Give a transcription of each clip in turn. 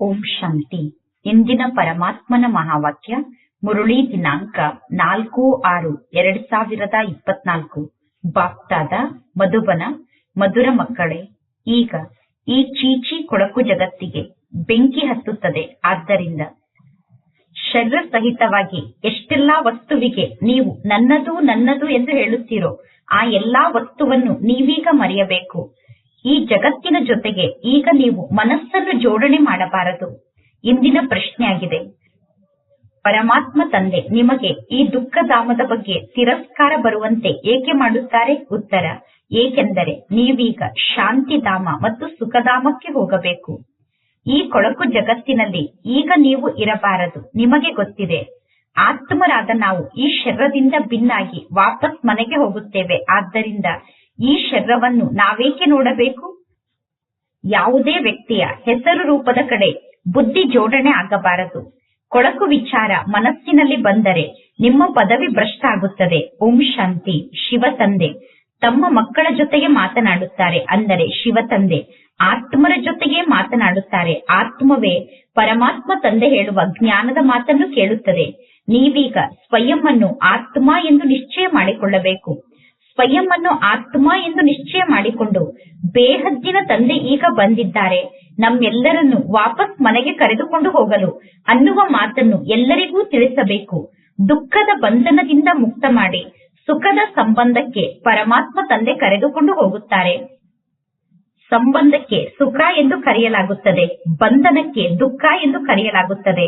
ಓಂ ಶಾಂತಿ. ಇಂದಿನ ಪರಮಾತ್ಮನ ಮಹಾವಾಕ್ಯ, ಮುರುಳಿ ದಿನಾಂಕ ನಾಲ್ಕು ಆರು ಎರಡ್ ಸಾವಿರದ ಇಪ್ಪತ್ನಾಲ್ಕು. ಬಾಪ್ತಾದ ಮಧುಬನ, ಮಧುರ ಮಕ್ಕಳೇ, ಈಗ ಈ ಚೀಚಿ ಕೊಳಕು ಜಗತ್ತಿಗೆ ಬೆಂಕಿ ಹತ್ತುತ್ತದೆ. ಆದ್ದರಿಂದ ಶರೀರ ಸಹಿತವಾಗಿ ಎಷ್ಟೆಲ್ಲಾ ವಸ್ತುವಿಗೆ ನೀವು ನನ್ನದು ನನ್ನದು ಎಂದು ಹೇಳುತ್ತೀರೋ, ಆ ಎಲ್ಲಾ ವಸ್ತುವನ್ನು ನೀವೀಗ ಮರೆಯಬೇಕು. ಈ ಜಗತ್ತಿನ ಜೊತೆಗೆ ಈಗ ನೀವು ಮನಸ್ಸನ್ನು ಜೋಡಣೆ ಮಾಡಬಾರದು. ಇಂದಿನ ಪ್ರಶ್ನೆಯಾಗಿದೆ. ಪರಮಾತ್ಮ ತಂದೆ ನಿಮಗೆ ಈ ದುಃಖಧಾಮದ ಬಗ್ಗೆ ತಿರಸ್ಕಾರ ಬರುವಂತೆ ಏಕೆ ಮಾಡುತ್ತಾರೆ? ಉತ್ತರ, ಏಕೆಂದರೆ ನೀವೀಗ ಶಾಂತಿಧಾಮ ಮತ್ತು ಸುಖಧಾಮಕ್ಕೆ ಹೋಗಬೇಕು. ಈ ಕೊಳಕು ಜಗತ್ತಿನಲ್ಲಿ ಈಗ ನೀವು ಇರಬಾರದು, ನಿಮಗೆ ಗೊತ್ತಿದೆ. ಆತ್ಮರಾದ ನಾವು ಈ ಶರೀರದಿಂದ ಭಿನ್ನಾಗಿ ವಾಪಸ್ ಮನೆಗೆ ಹೋಗುತ್ತೇವೆ. ಆದ್ದರಿಂದ ಈ ಶರೀರವನ್ನು ನಾವೇಕೆ ನೋಡಬೇಕು? ಯಾವುದೇ ವ್ಯಕ್ತಿಯ ಹೆಸರು ರೂಪದ ಕಡೆ ಬುದ್ಧಿ ಜೋಡಣೆ ಆಗಬಾರದು. ಕೊಳಕು ವಿಚಾರ ಮನಸ್ಸಿನಲ್ಲಿ ಬಂದರೆ ನಿಮ್ಮ ಪದವಿ ಭ್ರಷ್ಟ ಆಗುತ್ತದೆ. ಓಂ ಶಾಂತಿ, ಶಿವ ತಂದೆ. ತಮ್ಮ ಮಕ್ಕಳ ಜೊತೆಗೆ ಮಾತನಾಡುತ್ತಾರೆ ಅಂದರೆ ಶಿವ ತಂದೆ. ಆತ್ಮರ ಜೊತೆಗೆ ಮಾತನಾಡುತ್ತಾರೆ. ಆತ್ಮವೇ ಪರಮಾತ್ಮ ತಂದೆ ಹೇಳುವ ಜ್ಞಾನದ ಮಾತನ್ನು ಕೇಳುತ್ತದೆ. ನೀವೀಗ ಸ್ವಯಂ ಅನ್ನು ಆತ್ಮ ಎಂದು ನಿಶ್ಚಯ ಮಾಡಿಕೊಳ್ಳಬೇಕು. ಸ್ವಯಂ ಅನ್ನು ಆತ್ಮ ಎಂದು ನಿಶ್ಚಯ ಮಾಡಿಕೊಂಡು ಬೇಹದ್ದಿನ ತಂದೆ ಈಗ ಬಂದಿದ್ದಾರೆ. ನಮ್ಮೆಲ್ಲರನ್ನು ವಾಪಸ್ ಮನೆಗೆ ಕರೆದುಕೊಂಡು ಹೋಗಲು ಅನ್ನುವ ಮಾತನ್ನು ಎಲ್ಲರಿಗೂ ತಿಳಿಸಬೇಕು. ದುಃಖದ ಬಂಧನದಿಂದ ಮುಕ್ತ ಮಾಡಿ ಸುಖದ ಸಂಬಂಧಕ್ಕೆ ಪರಮಾತ್ಮ ತಂದೆ ಕರೆದುಕೊಂಡು ಹೋಗುತ್ತಾರೆ. ಸಂಬಂಧಕ್ಕೆ ಸುಖ ಎಂದು ಕರೆಯಲಾಗುತ್ತದೆ, ಬಂಧನಕ್ಕೆ ದುಃಖ ಎಂದು ಕರೆಯಲಾಗುತ್ತದೆ.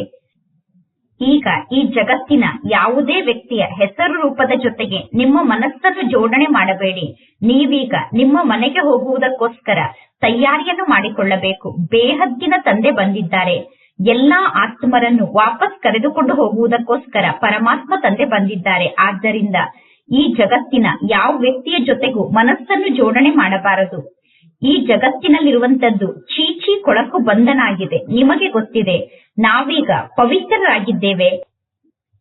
ಈಗ ಈ ಜಗತ್ತಿನ ಯಾವುದೇ ವ್ಯಕ್ತಿಯ ಹೆಸರು ರೂಪದ ಜೊತೆಗೆ ನಿಮ್ಮ ಮನಸ್ಸನ್ನು ಜೋಡಣೆ ಮಾಡಬೇಡಿ. ನೀವೀಗ ನಿಮ್ಮ ಮನೆಗೆ ಹೋಗುವುದಕ್ಕೋಸ್ಕರ ತಯಾರಿಯನ್ನು ಮಾಡಿಕೊಳ್ಳಬೇಕು. ಬೇಹದ್ದಿನ ತಂದೆ ಬಂದಿದ್ದಾರೆ. ಎಲ್ಲಾ ಆತ್ಮರನ್ನು ವಾಪಸ್ ಕರೆದುಕೊಂಡು ಹೋಗುವುದಕ್ಕೋಸ್ಕರ ಪರಮಾತ್ಮ ತಂದೆ ಬಂದಿದ್ದಾರೆ. ಆದ್ದರಿಂದ ಈ ಜಗತ್ತಿನ ಯಾವ ವ್ಯಕ್ತಿಯ ಜೊತೆಗೂ ಮನಸ್ಸನ್ನು ಜೋಡಣೆ ಮಾಡಬಾರದು. ಈ ಜಗತ್ತಿನಲ್ಲಿರುವಂತದ್ದು ಚೀಚಿ ಕೊಳಕು ಬಂಧನಾಗಿದೆ. ನಿಮಗೆ ಗೊತ್ತಿದೆ, ನಾವೀಗ ಪವಿತ್ರರಾಗಿದ್ದೇವೆ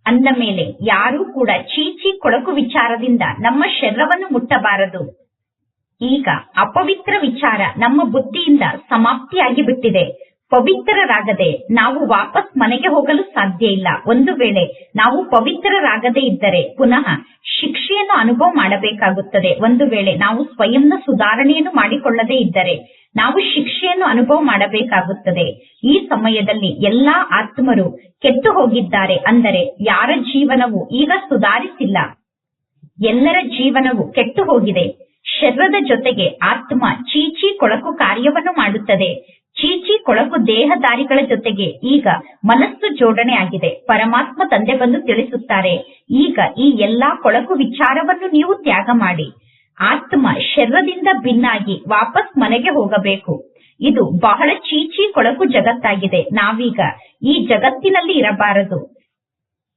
ಅಂದ ಮೇಲೆ ಯಾರೂ ಕೂಡ ಚೀಚಿ ಕೊಳಕು ವಿಚಾರದಿಂದ ನಮ್ಮ ಶರೀರವನ್ನು ಮುಟ್ಟಬಾರದು. ಈಗ ಅಪವಿತ್ರ ವಿಚಾರ ನಮ್ಮ ಬುದ್ಧಿಯಿಂದ ಸಮಾಪ್ತಿಯಾಗಿ ಬಿಟ್ಟಿದೆ ಪವಿತ್ರರಾಗದೆ ನಾವು ವಾಪಸ್ ಮನೆಗೆ ಹೋಗಲು ಸಾಧ್ಯ ಇಲ್ಲ. ಒಂದು ವೇಳೆ ನಾವು ಪವಿತ್ರರಾಗದೇ ಇದ್ದರೆ ಪುನಃ ಶಿಕ್ಷೆಯನ್ನು ಅನುಭವ ಮಾಡಬೇಕಾಗುತ್ತದೆ. ಒಂದು ವೇಳೆ ನಾವು ಸ್ವಯಂನ ಸುಧಾರಣೆಯನ್ನು ಮಾಡಿಕೊಳ್ಳದೇ ಇದ್ದರೆ ನಾವು ಶಿಕ್ಷೆಯನ್ನು ಅನುಭವ ಮಾಡಬೇಕಾಗುತ್ತದೆ. ಈ ಸಮಯದಲ್ಲಿ ಎಲ್ಲಾ ಆತ್ಮರು ಕೆಟ್ಟು ಹೋಗಿದ್ದಾರೆ ಅಂದರೆ ಯಾರ ಜೀವನವು ಈಗ ಸುಧಾರಿಸಿಲ್ಲ. ಎಲ್ಲರ ಜೀವನವು ಕೆಟ್ಟು ಹೋಗಿದೆ. ಶರೀರದ ಜೊತೆಗೆ ಆತ್ಮ ಚೀಚಿ ಕೊಳಕು ಕಾರ್ಯವನ್ನು ಮಾಡುತ್ತದೆ. ಚೀಚಿ ಕೊಳಕು ದೇಹದಾರಿಗಳ ಜೊತೆಗೆ ಈಗ ಮನಸ್ಸು ಜೋಡಣೆ ಆಗಿದೆ ಪರಮಾತ್ಮ ತಂದೆ ಬಂದು ತಿಳಿಸುತ್ತಾರೆ, ಈಗ ಈ ಎಲ್ಲಾ ಕೊಳಕು ವಿಚಾರವನ್ನು ನೀವು ತ್ಯಾಗ ಮಾಡಿ. ಆತ್ಮ ಶರೀರದಿಂದ ಭಿನ್ನಾಗಿ ವಾಪಸ್ ಮನೆಗೆ ಹೋಗಬೇಕು. ಇದು ಬಹಳ ಚೀಚಿ ಕೊಳಕು ಜಗತ್ತಾಗಿದೆ. ನಾವೀಗ ಈ ಜಗತ್ತಿನಲ್ಲಿ ಇರಬಾರದು.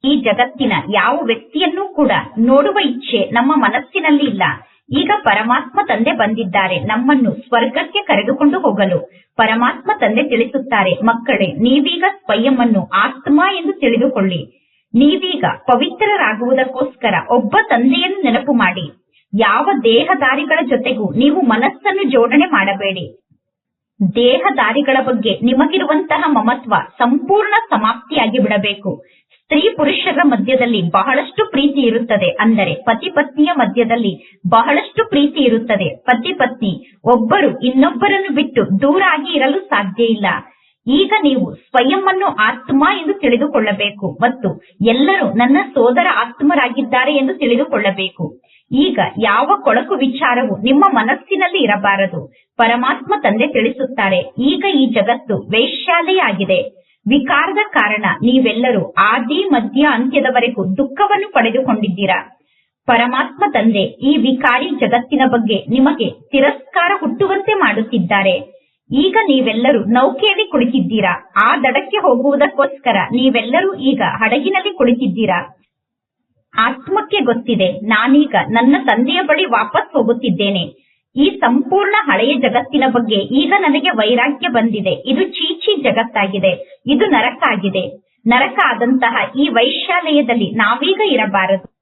ಈ ಜಗತ್ತಿನ ಯಾವ ವ್ಯಕ್ತಿಯನ್ನೂ ಕೂಡ ನೋಡುವ ಇಚ್ಛೆ ನಮ್ಮ ಮನಸ್ಸಿನಲ್ಲಿ ಇಲ್ಲ. ಈಗ ಪರಮಾತ್ಮ ತಂದೆ ಬಂದಿದ್ದಾರೆ. ನಮ್ಮನ್ನು ಸ್ವರ್ಗಕ್ಕೆ ಕರೆದುಕೊಂಡು ಹೋಗಲು ಪರಮಾತ್ಮ ತಂದೆ ತಿಳಿಸುತ್ತಾರೆ. ಮಕ್ಕಳೇ, ನೀವೀಗ ಸ್ವಯಂನ್ನು ಆತ್ಮ ಎಂದು ತಿಳಿದುಕೊಳ್ಳಿ. ನೀವೀಗ ಪವಿತ್ರರಾಗುವುದಕ್ಕೋಸ್ಕರ ಒಬ್ಬ ತಂದೆಯನ್ನು ನೆನಪು ಮಾಡಿ. ಯಾವ ದೇಹದಾರಿಗಳ ಜೊತೆಗೂ ನೀವು ಮನಸ್ಸನ್ನು ಜೋಡಣೆ ಮಾಡಬೇಡಿ. ದೇಹದಾರಿಗಳ ಬಗ್ಗೆ ನಿಮಗಿರುವಂತಹ ಮಮತ್ವ ಸಂಪೂರ್ಣ ಸಮಾಪ್ತಿಯಾಗಿ ಬಿಡಬೇಕು. ಸ್ತ್ರೀ ಪುರುಷರ ಮಧ್ಯದಲ್ಲಿ ಬಹಳಷ್ಟು ಪ್ರೀತಿ ಇರುತ್ತದೆ. ಅಂದರೆ ಪತಿ ಪತ್ನಿಯ ಮಧ್ಯದಲ್ಲಿ ಬಹಳಷ್ಟು ಪ್ರೀತಿ ಇರುತ್ತದೆ. ಪತಿ ಪತ್ನಿ ಒಬ್ಬರು ಇನ್ನೊಬ್ಬರನ್ನು ಬಿಟ್ಟು ದೂರ ಆಗಿ ಇರಲು ಸಾಧ್ಯ ಇಲ್ಲ. ಈಗ ನೀವು ಸ್ವಯಂ ಅನ್ನು ಆತ್ಮ ಎಂದು ತಿಳಿದುಕೊಳ್ಳಬೇಕು ಮತ್ತು ಎಲ್ಲರೂ ನನ್ನ ಸೋದರ ಆತ್ಮರಾಗಿದ್ದಾರೆ ಎಂದು ತಿಳಿದುಕೊಳ್ಳಬೇಕು. ಈಗ ಯಾವ ಕೊಳಕು ವಿಚಾರವು ನಿಮ್ಮ ಮನಸ್ಸಿನಲ್ಲಿ ಇರಬಾರದು. ಪರಮಾತ್ಮ ತಂದೆ ತಿಳಿಸುತ್ತಾರೆ, ಈಗ ಈ ಜಗತ್ತು ವೈಶ್ಯಾಲಯ ವಿಕಾರದ ಕಾರಣ ನೀವೆಲ್ಲರೂ ಆದಿ, ಮಧ್ಯ, ಅಂತ್ಯದವರೆಗೂ ದುಃಖವನ್ನು ಪಡೆದುಕೊಂಡಿದ್ದೀರಾ? ಪರಮಾತ್ಮ ತಂದೆ, ಈ ವಿಕಾರಿ ಜಗತ್ತಿನ ಬಗ್ಗೆ ನಿಮಗೆ ತಿರಸ್ಕಾರ ಹುಟ್ಟುವಂತೆ ಮಾಡುತ್ತಿದ್ದಾರೆ. ಈಗ ನೀವೆಲ್ಲರೂ ನೌಕೆಯಲ್ಲಿ ಕುಳಿತಿದ್ದೀರಾ? ಆ ದಡಕ್ಕೆ ಹೋಗುವುದಕ್ಕೋಸ್ಕರ ನೀವೆಲ್ಲರೂ ಈಗ ಹಡಗಿನಲ್ಲಿ ಕುಳಿತಿದ್ದೀರಾ? ಆತ್ಮಕ್ಕೆ ಗೊತ್ತಿದೆ, ನಾನೀಗ ನನ್ನ ತಂದೆಯ ಬಳಿ ವಾಪಸ್ ಹೋಗುತ್ತಿದ್ದೇನೆ. ಈ ಸಂಪೂರ್ಣ ಹಳೆಯ ಜಗತ್ತಿನ ಬಗ್ಗೆ ಈಗ ನನಗೆ ವೈರಾಗ್ಯ ಬಂದಿದೆ. ಇದು ಚೀಚಿ ಜಗತ್ತಾಗಿದೆ. ಇದು ನರಕ ಆಗಿದೆ. ನರಕ ಆದಂತಹ ಈ ವೈಶಾಲಯದಲ್ಲಿ ನಾವೀಗ ಇರಬಾರದು.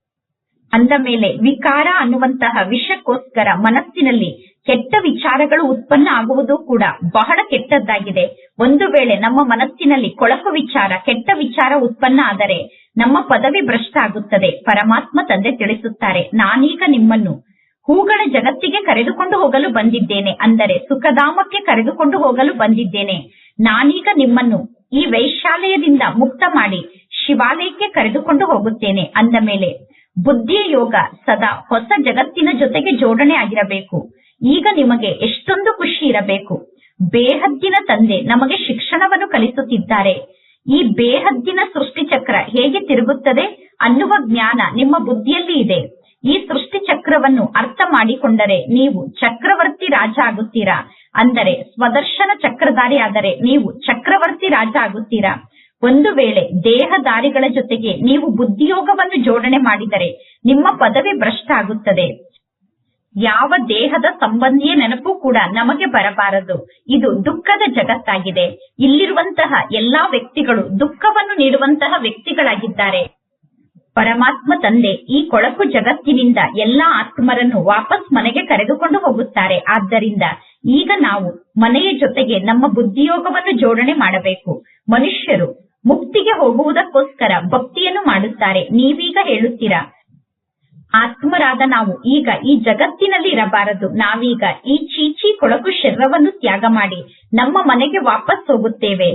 ಅಂದ ಮೇಲೆ ವಿಕಾರ ಅನ್ನುವಂತಹ ವಿಷಕ್ಕೋಸ್ಕರ ಮನಸ್ಸಿನಲ್ಲಿ ಕೆಟ್ಟ ವಿಚಾರಗಳು ಉತ್ಪನ್ನ ಆಗುವುದು ಕೂಡ ಬಹಳ ಕೆಟ್ಟದ್ದಾಗಿದೆ. ಒಂದು ವೇಳೆ ನಮ್ಮ ಮನಸ್ಸಿನಲ್ಲಿ ಕೊಳಕು ವಿಚಾರ, ಕೆಟ್ಟ ವಿಚಾರ ಉತ್ಪನ್ನ ಆದರೆ ನಮ್ಮ ಪದವಿ ಭ್ರಷ್ಟ ಆಗುತ್ತದೆ. ಪರಮಾತ್ಮ ತಂದೆ ತಿಳಿಸುತ್ತಾರೆ, ನಾನೀಗ ನಿಮ್ಮನ್ನು ಹೂಗಳ ಜಗತ್ತಿಗೆ ಕರೆದುಕೊಂಡು ಹೋಗಲು ಬಂದಿದ್ದೇನೆ. ಅಂದರೆ ಸುಖಧಾಮಕ್ಕೆ ಕರೆದುಕೊಂಡು ಹೋಗಲು ಬಂದಿದ್ದೇನೆ. ನಾನೀಗ ನಿಮ್ಮನ್ನು ಈ ವೈಶಾಲಯದಿಂದ ಮುಕ್ತ ಮಾಡಿ ಶಿವಾಲಯಕ್ಕೆ ಕರೆದುಕೊಂಡು ಹೋಗುತ್ತೇನೆ ಅಂದ ಮೇಲೆ ಬುದ್ಧಿಯ ಯೋಗ ಸದಾ ಹೊಸ ಜಗತ್ತಿನ ಜೊತೆಗೆ ಜೋಡಣೆ ಆಗಿರಬೇಕು. ಈಗ ನಿಮಗೆ ಎಷ್ಟೊಂದು ಖುಷಿ ಇರಬೇಕು. ಬೇಹದ್ದಿನ ತಂದೆ ನಮಗೆ ಶಿಕ್ಷಣವನ್ನು ಕಲಿಸುತ್ತಿದ್ದಾರೆ. ಈ ಬೇಹದ್ದಿನ ಸೃಷ್ಟಿ ಚಕ್ರ ಹೇಗೆ ತಿರುಗುತ್ತದೆ ಅನ್ನುವ ಜ್ಞಾನ ನಿಮ್ಮ ಬುದ್ಧಿಯಲ್ಲಿ ಇದೆ. ಈ ಸೃಷ್ಟಿ ಚಕ್ರವನ್ನು ಅರ್ಥ ಮಾಡಿಕೊಂಡರೆ ನೀವು ಚಕ್ರವರ್ತಿ ರಾಜ ಆಗುತ್ತೀರಾ ಅಂದರೆ ಸ್ವದರ್ಶನ ಚಕ್ರಧಾರಿ ಆದರೆ ನೀವು ಚಕ್ರವರ್ತಿ ರಾಜ ಆಗುತ್ತೀರಾ ಒಂದು ವೇಳೆ ದೇಹದಾರಿಗಳ ಜೊತೆಗೆ ನೀವು ಬುದ್ಧಿಯೋಗವನ್ನು ಜೋಡಣೆ ಮಾಡಿದರೆ ನಿಮ್ಮ ಪದವಿ ಭ್ರಷ್ಟ ಆಗುತ್ತದೆ ಯಾವ ದೇಹದ ಸಂಬಂಧಿಯ ನೆನಪು ಕೂಡ ನಮಗೆ ಬರಬಾರದು. ಇದು ದುಃಖದ ಜಗತ್ತಾಗಿದೆ. ಇಲ್ಲಿರುವಂತಹ ಎಲ್ಲಾ ವ್ಯಕ್ತಿಗಳು ದುಃಖವನ್ನು ನೀಡುವಂತಹ ವ್ಯಕ್ತಿಗಳಾಗಿದ್ದಾರೆ. ಪರಮಾತ್ಮ ತಂದೆ ಈ ಕೊಳಕು ಜಗತ್ತಿನಿಂದ ಎಲ್ಲಾ ಆತ್ಮರನ್ನು ವಾಪಸ್ ಮನೆಗೆ ಕರೆದುಕೊಂಡು ಹೋಗುತ್ತಾರೆ. ಆದ್ದರಿಂದ ಈಗ ನಾವು ಮನೆಯ ಜೊತೆಗೆ ನಮ್ಮ ಬುದ್ಧಿಯೋಗವನ್ನು ಜೋಡಣೆ ಮಾಡಬೇಕು. ಮನುಷ್ಯರು ಮುಕ್ತಿಗೆ ಹೋಗುವುದಕ್ಕೋಸ್ಕರ ಭಕ್ತಿಯನ್ನು ಮಾಡುತ್ತಾರೆ. ನೀವೀಗ ಹೇಳುತ್ತೀರಾ, ಆತ್ಮರಾದ ನಾವು ಈಗ ಈ ಜಗತ್ತಿನಲ್ಲಿ ಇರಬಾರದು. ನಾವೀಗ ಈ ಚೀಚಿ ಕೊಳಕು ಶರೀರವನ್ನು ತ್ಯಾಗ ಮಾಡಿ ನಮ್ಮ ಮನೆಗೆ ವಾಪಸ್ ಹೋಗುತ್ತೇವೆ.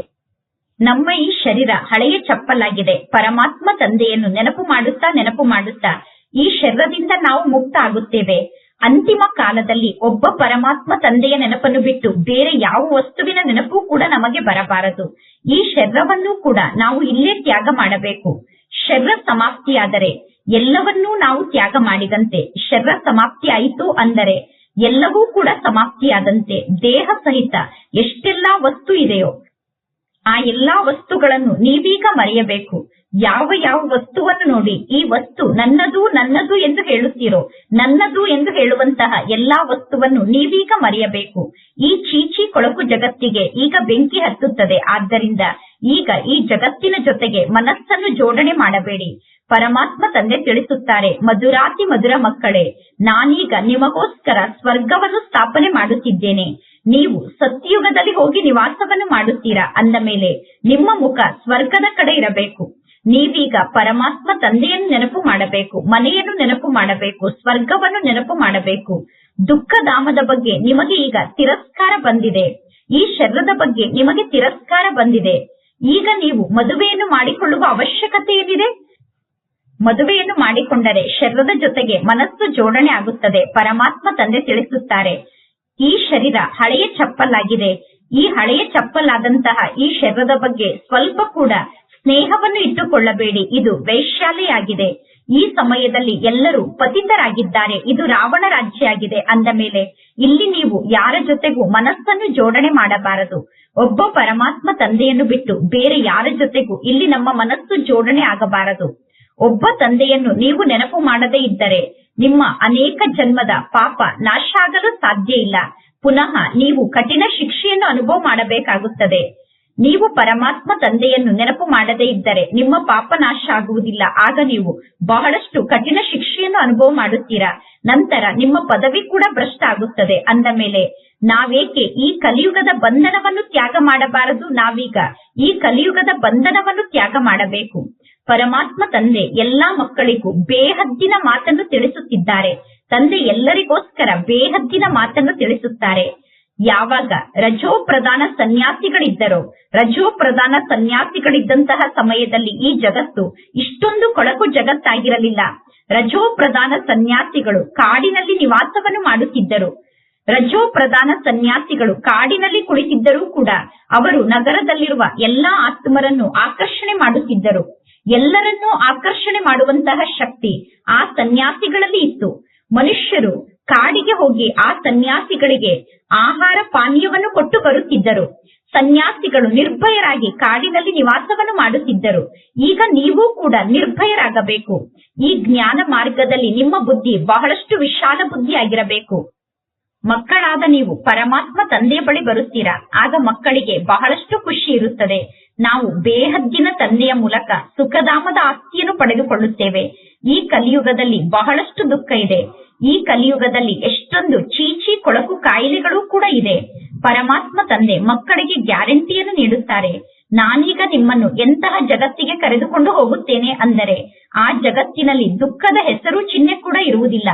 ನಮ್ಮ ಈ ಶರೀರ ಹಳೆಯ ಚಪ್ಪಲಾಗಿದೆ. ಪರಮಾತ್ಮ ತಂದೆಯನ್ನು ನೆನಪು ಮಾಡುತ್ತಾ ನೆನಪು ಮಾಡುತ್ತಾ ಈ ಶರೀರದಿಂದ ನಾವು ಮುಕ್ತ ಆಗುತ್ತೇವೆ ಅಂತಿಮ ಕಾಲದಲ್ಲಿ ಒಬ್ಬ ಪರಮಾತ್ಮ ತಂದೆಯ ನೆನಪನ್ನು ಬಿಟ್ಟು ಬೇರೆ ಯಾವ ವಸ್ತುವಿನ ನೆನಪು ಕೂಡ ನಮಗೆ ಬರಬಾರದು. ಈ ಶರೀರವನ್ನು ಕೂಡ ನಾವು ಇಲ್ಲೇ ತ್ಯಾಗ ಮಾಡಬೇಕು. ಶರೀರ ಸಮಾಪ್ತಿಯಾದರೆ ಎಲ್ಲವನ್ನೂ ನಾವು ತ್ಯಾಗ ಮಾಡಿದಂತೆ ಶರೀರ ಸಮಾಪ್ತಿ ಆಯಿತು ಅಂದರೆ ಎಲ್ಲವೂ ಕೂಡ ಸಮಾಪ್ತಿಯಾದಂತೆ ದೇಹ ಸಹಿತ ಎಷ್ಟೆಲ್ಲಾ ವಸ್ತು ಇದೆಯೋ ಆ ಎಲ್ಲಾ ವಸ್ತುಗಳನ್ನು ನೀವೀಗ ಮರೆಯಬೇಕು. ಯಾವ ಯಾವ ವಸ್ತುವನ್ನು ನೋಡಿ, ಈ ವಸ್ತು ನನ್ನದು ನನ್ನದು ಎಂದು ಹೇಳುತ್ತೀರೋ, ನನ್ನದು ಎಂದು ಹೇಳುವಂತಹ ಎಲ್ಲಾ ವಸ್ತುವನ್ನು ನೀವೀಗ ಮರೆಯಬೇಕು. ಈ ಚೀಚಿ ಕೊಳಕು ಜಗತ್ತಿಗೆ ಈಗ ಬೆಂಕಿ ಹತ್ತುತ್ತದೆ. ಆದ್ದರಿಂದ ಈಗ ಈ ಜಗತ್ತಿನ ಜೊತೆಗೆ ಮನಸ್ಸನ್ನು ಜೋಡಣೆ ಮಾಡಬೇಡಿ. ಪರಮಾತ್ಮ ತಂದೆ ತಿಳಿಸುತ್ತಾರೆ, ಮಧುರಾತಿ ಮಧುರ ಮಕ್ಕಳೇ, ನಾನೀಗ ನಿಮಗೋಸ್ಕರ ಸ್ವರ್ಗವನ್ನು ಸ್ಥಾಪನೆ ಮಾಡುತ್ತಿದ್ದೇನೆ. ನೀವು ಸತ್ಯಯುಗದಲ್ಲಿ ಹೋಗಿ ನಿವಾಸವನ್ನು ಮಾಡುತ್ತೀರಾ? ಅಂದ ಮೇಲೆ ನಿಮ್ಮ ಮುಖ ಸ್ವರ್ಗದ ಕಡೆ ಇರಬೇಕು. ನೀವೀಗ ಪರಮಾತ್ಮ ತಂದೆಯನ್ನು ನೆನಪು ಮಾಡಬೇಕು, ಮನೆಯನ್ನು ನೆನಪು ಮಾಡಬೇಕು, ಸ್ವರ್ಗವನ್ನು ನೆನಪು ಮಾಡಬೇಕು. ದುಃಖಧಾಮದ ಬಗ್ಗೆ ನಿಮಗೆ ಈಗ ತಿರಸ್ಕಾರ ಬಂದಿದೆ. ಈ ಶರೀರದ ಬಗ್ಗೆ ನಿಮಗೆ ತಿರಸ್ಕಾರ ಬಂದಿದೆ. ಈಗ ನೀವು ಮದುವೆಯನ್ನು ಮಾಡಿಕೊಳ್ಳುವ ಅವಶ್ಯಕತೆ ಏನಿದೆ ಮದುವೆಯನ್ನು ಮಾಡಿಕೊಂಡರೆ ಶರೀರದ ಜೊತೆಗೆ ಮನಸ್ಸು ಜೋಡಣೆ ಆಗುತ್ತದೆ, ಪರಮಾತ್ಮ ತಂದೆ ತಿಳಿಸುತ್ತಾರೆ. ಈ ಶರೀರ ಹಳೆಯ ಚಪ್ಪಲಾಗಿದೆ ಈ ಹಳೆಯ ಚಪ್ಪಲಾದಂತಹ ಈ ಶರೀರದ ಬಗ್ಗೆ ಸ್ವಲ್ಪ ಕೂಡ ಸ್ನೇಹವನ್ನು ಇಟ್ಟುಕೊಳ್ಳಬೇಡಿ. ಇದು ವೈಶ್ಯಾಲೆಯಾಗಿದೆ. ಈ ಸಮಯದಲ್ಲಿ ಎಲ್ಲರೂ ಪತಿತರಾಗಿದ್ದಾರೆ. ಇದು ರಾವಣ ರಾಜ್ಯ ಆಗಿದೆ ಅಂದ ಮೇಲೆ, ಇಲ್ಲಿ ನೀವು ಯಾರ ಜೊತೆಗೂ ಮನಸ್ಸನ್ನು ಜೋಡಣೆ ಮಾಡಬಾರದು. ಒಬ್ಬ ಪರಮಾತ್ಮ ತಂದೆಯನ್ನು ಬಿಟ್ಟು ಬೇರೆ ಯಾರ ಜೊತೆಗೂ ಇಲ್ಲಿ ನಮ್ಮ ಮನಸ್ಸು ಜೋಡಣೆ ಆಗಬಾರದು. ಒಬ್ಬ ತಂದೆಯನ್ನು ನೀವು ನೆನಪು ಮಾಡದೇ ಇದ್ದರೆ, ನಿಮ್ಮ ಅನೇಕ ಜನ್ಮದ ಪಾಪ ನಾಶ ಆಗಲು ಸಾಧ್ಯ ಇಲ್ಲ. ಪುನಃ ನೀವು ಕಠಿಣ ಶಿಕ್ಷೆಯನ್ನು ಅನುಭವ ಮಾಡಬೇಕಾಗುತ್ತದೆ. ನೀವು ಪರಮಾತ್ಮ ತಂದೆಯನ್ನು ನೆನಪು ಮಾಡದೇ ಇದ್ದರೆ ನಿಮ್ಮ ಪಾಪ ನಾಶ ಆಗುವುದಿಲ್ಲ. ಆಗ ನೀವು ಬಹಳಷ್ಟು ಕಠಿಣ ಶಿಕ್ಷೆಯನ್ನು ಅನುಭವ ಮಾಡುತ್ತೀರಾ? ನಂತರ ನಿಮ್ಮ ಪದವಿ ಕೂಡ ಭ್ರಷ್ಟ ಆಗುತ್ತದೆ. ಅಂದ ಮೇಲೆ, ನಾವೇಕೆ ಈ ಕಲಿಯುಗದ ಬಂಧನವನ್ನು ತ್ಯಾಗ ಮಾಡಬಾರದು? ನಾವೀಗ ಈ ಕಲಿಯುಗದ ಬಂಧನವನ್ನು ತ್ಯಾಗ ಮಾಡಬೇಕು. ಪರಮಾತ್ಮ ತಂದೆ ಎಲ್ಲಾ ಮಕ್ಕಳಿಗೂ ಬೇಹದ್ದಿನ ಮಾತನ್ನು ತಿಳಿಸುತ್ತಿದ್ದಾರೆ. ತಂದೆ ಎಲ್ಲರಿಗೋಸ್ಕರ ಬೇಹದ್ದಿನ ಮಾತನ್ನು ತಿಳಿಸುತ್ತಾರೆ. ಯಾವಾಗ ರಜೋ ಪ್ರಧಾನ ಸನ್ಯಾಸಿಗಳಿದ್ದರೋ? ರಜೋ ಪ್ರಧಾನ ಸನ್ಯಾಸಿಗಳಿದ್ದಂತಹ ಸಮಯದಲ್ಲಿ ಈ ಜಗತ್ತು ಇಷ್ಟೊಂದು ಕೊಳಕು ಜಗತ್ತಾಗಿರಲಿಲ್ಲ. ರಜೋ ಪ್ರಧಾನ ಸನ್ಯಾಸಿಗಳು ಕಾಡಿನಲ್ಲಿ ನಿವಾಸವನ್ನು ಮಾಡುತ್ತಿದ್ದರು. ರಜೋ ಪ್ರಧಾನ ಸನ್ಯಾಸಿಗಳು ಕಾಡಿನಲ್ಲಿ ಕುಳಿತಿದ್ದರೂ ಕೂಡ ಅವರು ನಗರದಲ್ಲಿರುವ ಎಲ್ಲಾ ಆತ್ಮರನ್ನು ಆಕರ್ಷಣೆ ಮಾಡುತ್ತಿದ್ದರು. ಎಲ್ಲರನ್ನೂ ಆಕರ್ಷಣೆ ಮಾಡುವಂತಹ ಶಕ್ತಿ ಆ ಸನ್ಯಾಸಿಗಳಲ್ಲಿ ಇತ್ತು. ಮನುಷ್ಯರು ಕಾಡಿಗೆ ಹೋಗಿ ಆ ಸನ್ಯಾಸಿಗಳಿಗೆ ಆಹಾರ ಪಾನೀಯವನ್ನು ಕೊಟ್ಟು ಬರುತ್ತಿದ್ದರು. ಸನ್ಯಾಸಿಗಳು ನಿರ್ಭಯರಾಗಿ ಕಾಡಿನಲ್ಲಿ ನಿವಾಸವನ್ನು ಮಾಡುತ್ತಿದ್ದರು. ಈಗ ನೀವು ಕೂಡ ನಿರ್ಭಯರಾಗಬೇಕು. ಈ ಜ್ಞಾನ ಮಾರ್ಗದಲ್ಲಿ ನಿಮ್ಮ ಬುದ್ಧಿ ಬಹಳಷ್ಟು ವಿಶಾಲ ಬುದ್ಧಿಯಾಗಿರಬೇಕು. ಮಕ್ಕಳಾದ ನೀವು ಪರಮಾತ್ಮ ತಂದೆಯ ಬಳಿ ಬರುತ್ತೀರಾ? ಆಗ ಮಕ್ಕಳಿಗೆ ಬಹಳಷ್ಟು ಖುಷಿ ಇರುತ್ತದೆ. ನಾವು ಬೇಹದ್ದಿನ ತಂದೆಯ ಮೂಲಕ ಸುಖಧಾಮದ ಆಸ್ತಿಯನ್ನು ಪಡೆದುಕೊಳ್ಳುತ್ತೇವೆ. ಈ ಕಲಿಯುಗದಲ್ಲಿ ಬಹಳಷ್ಟು ದುಃಖ ಇದೆ. ಈ ಕಲಿಯುಗದಲ್ಲಿ ಎಷ್ಟೊಂದು ಚೀಚಿ ಕೊಳಕು ಕಾಯಿಲೆಗಳು ಕೂಡ ಇದೆ. ಪರಮಾತ್ಮ ತಂದೆ ಮಕ್ಕಳಿಗೆ ಗ್ಯಾರಂಟಿಯನ್ನು ನೀಡುತ್ತಾರೆ. ನಾನೀಗ ನಿಮ್ಮನ್ನು ಎಂತಹ ಜಗತ್ತಿಗೆ ಕರೆದುಕೊಂಡು ಹೋಗುತ್ತೇನೆ ಅಂದರೆ ಆ ಜಗತ್ತಿನಲ್ಲಿ ದುಃಖದ ಹೆಸರು ಚಿಹ್ನೆ ಕೂಡ ಇರುವುದಿಲ್ಲ.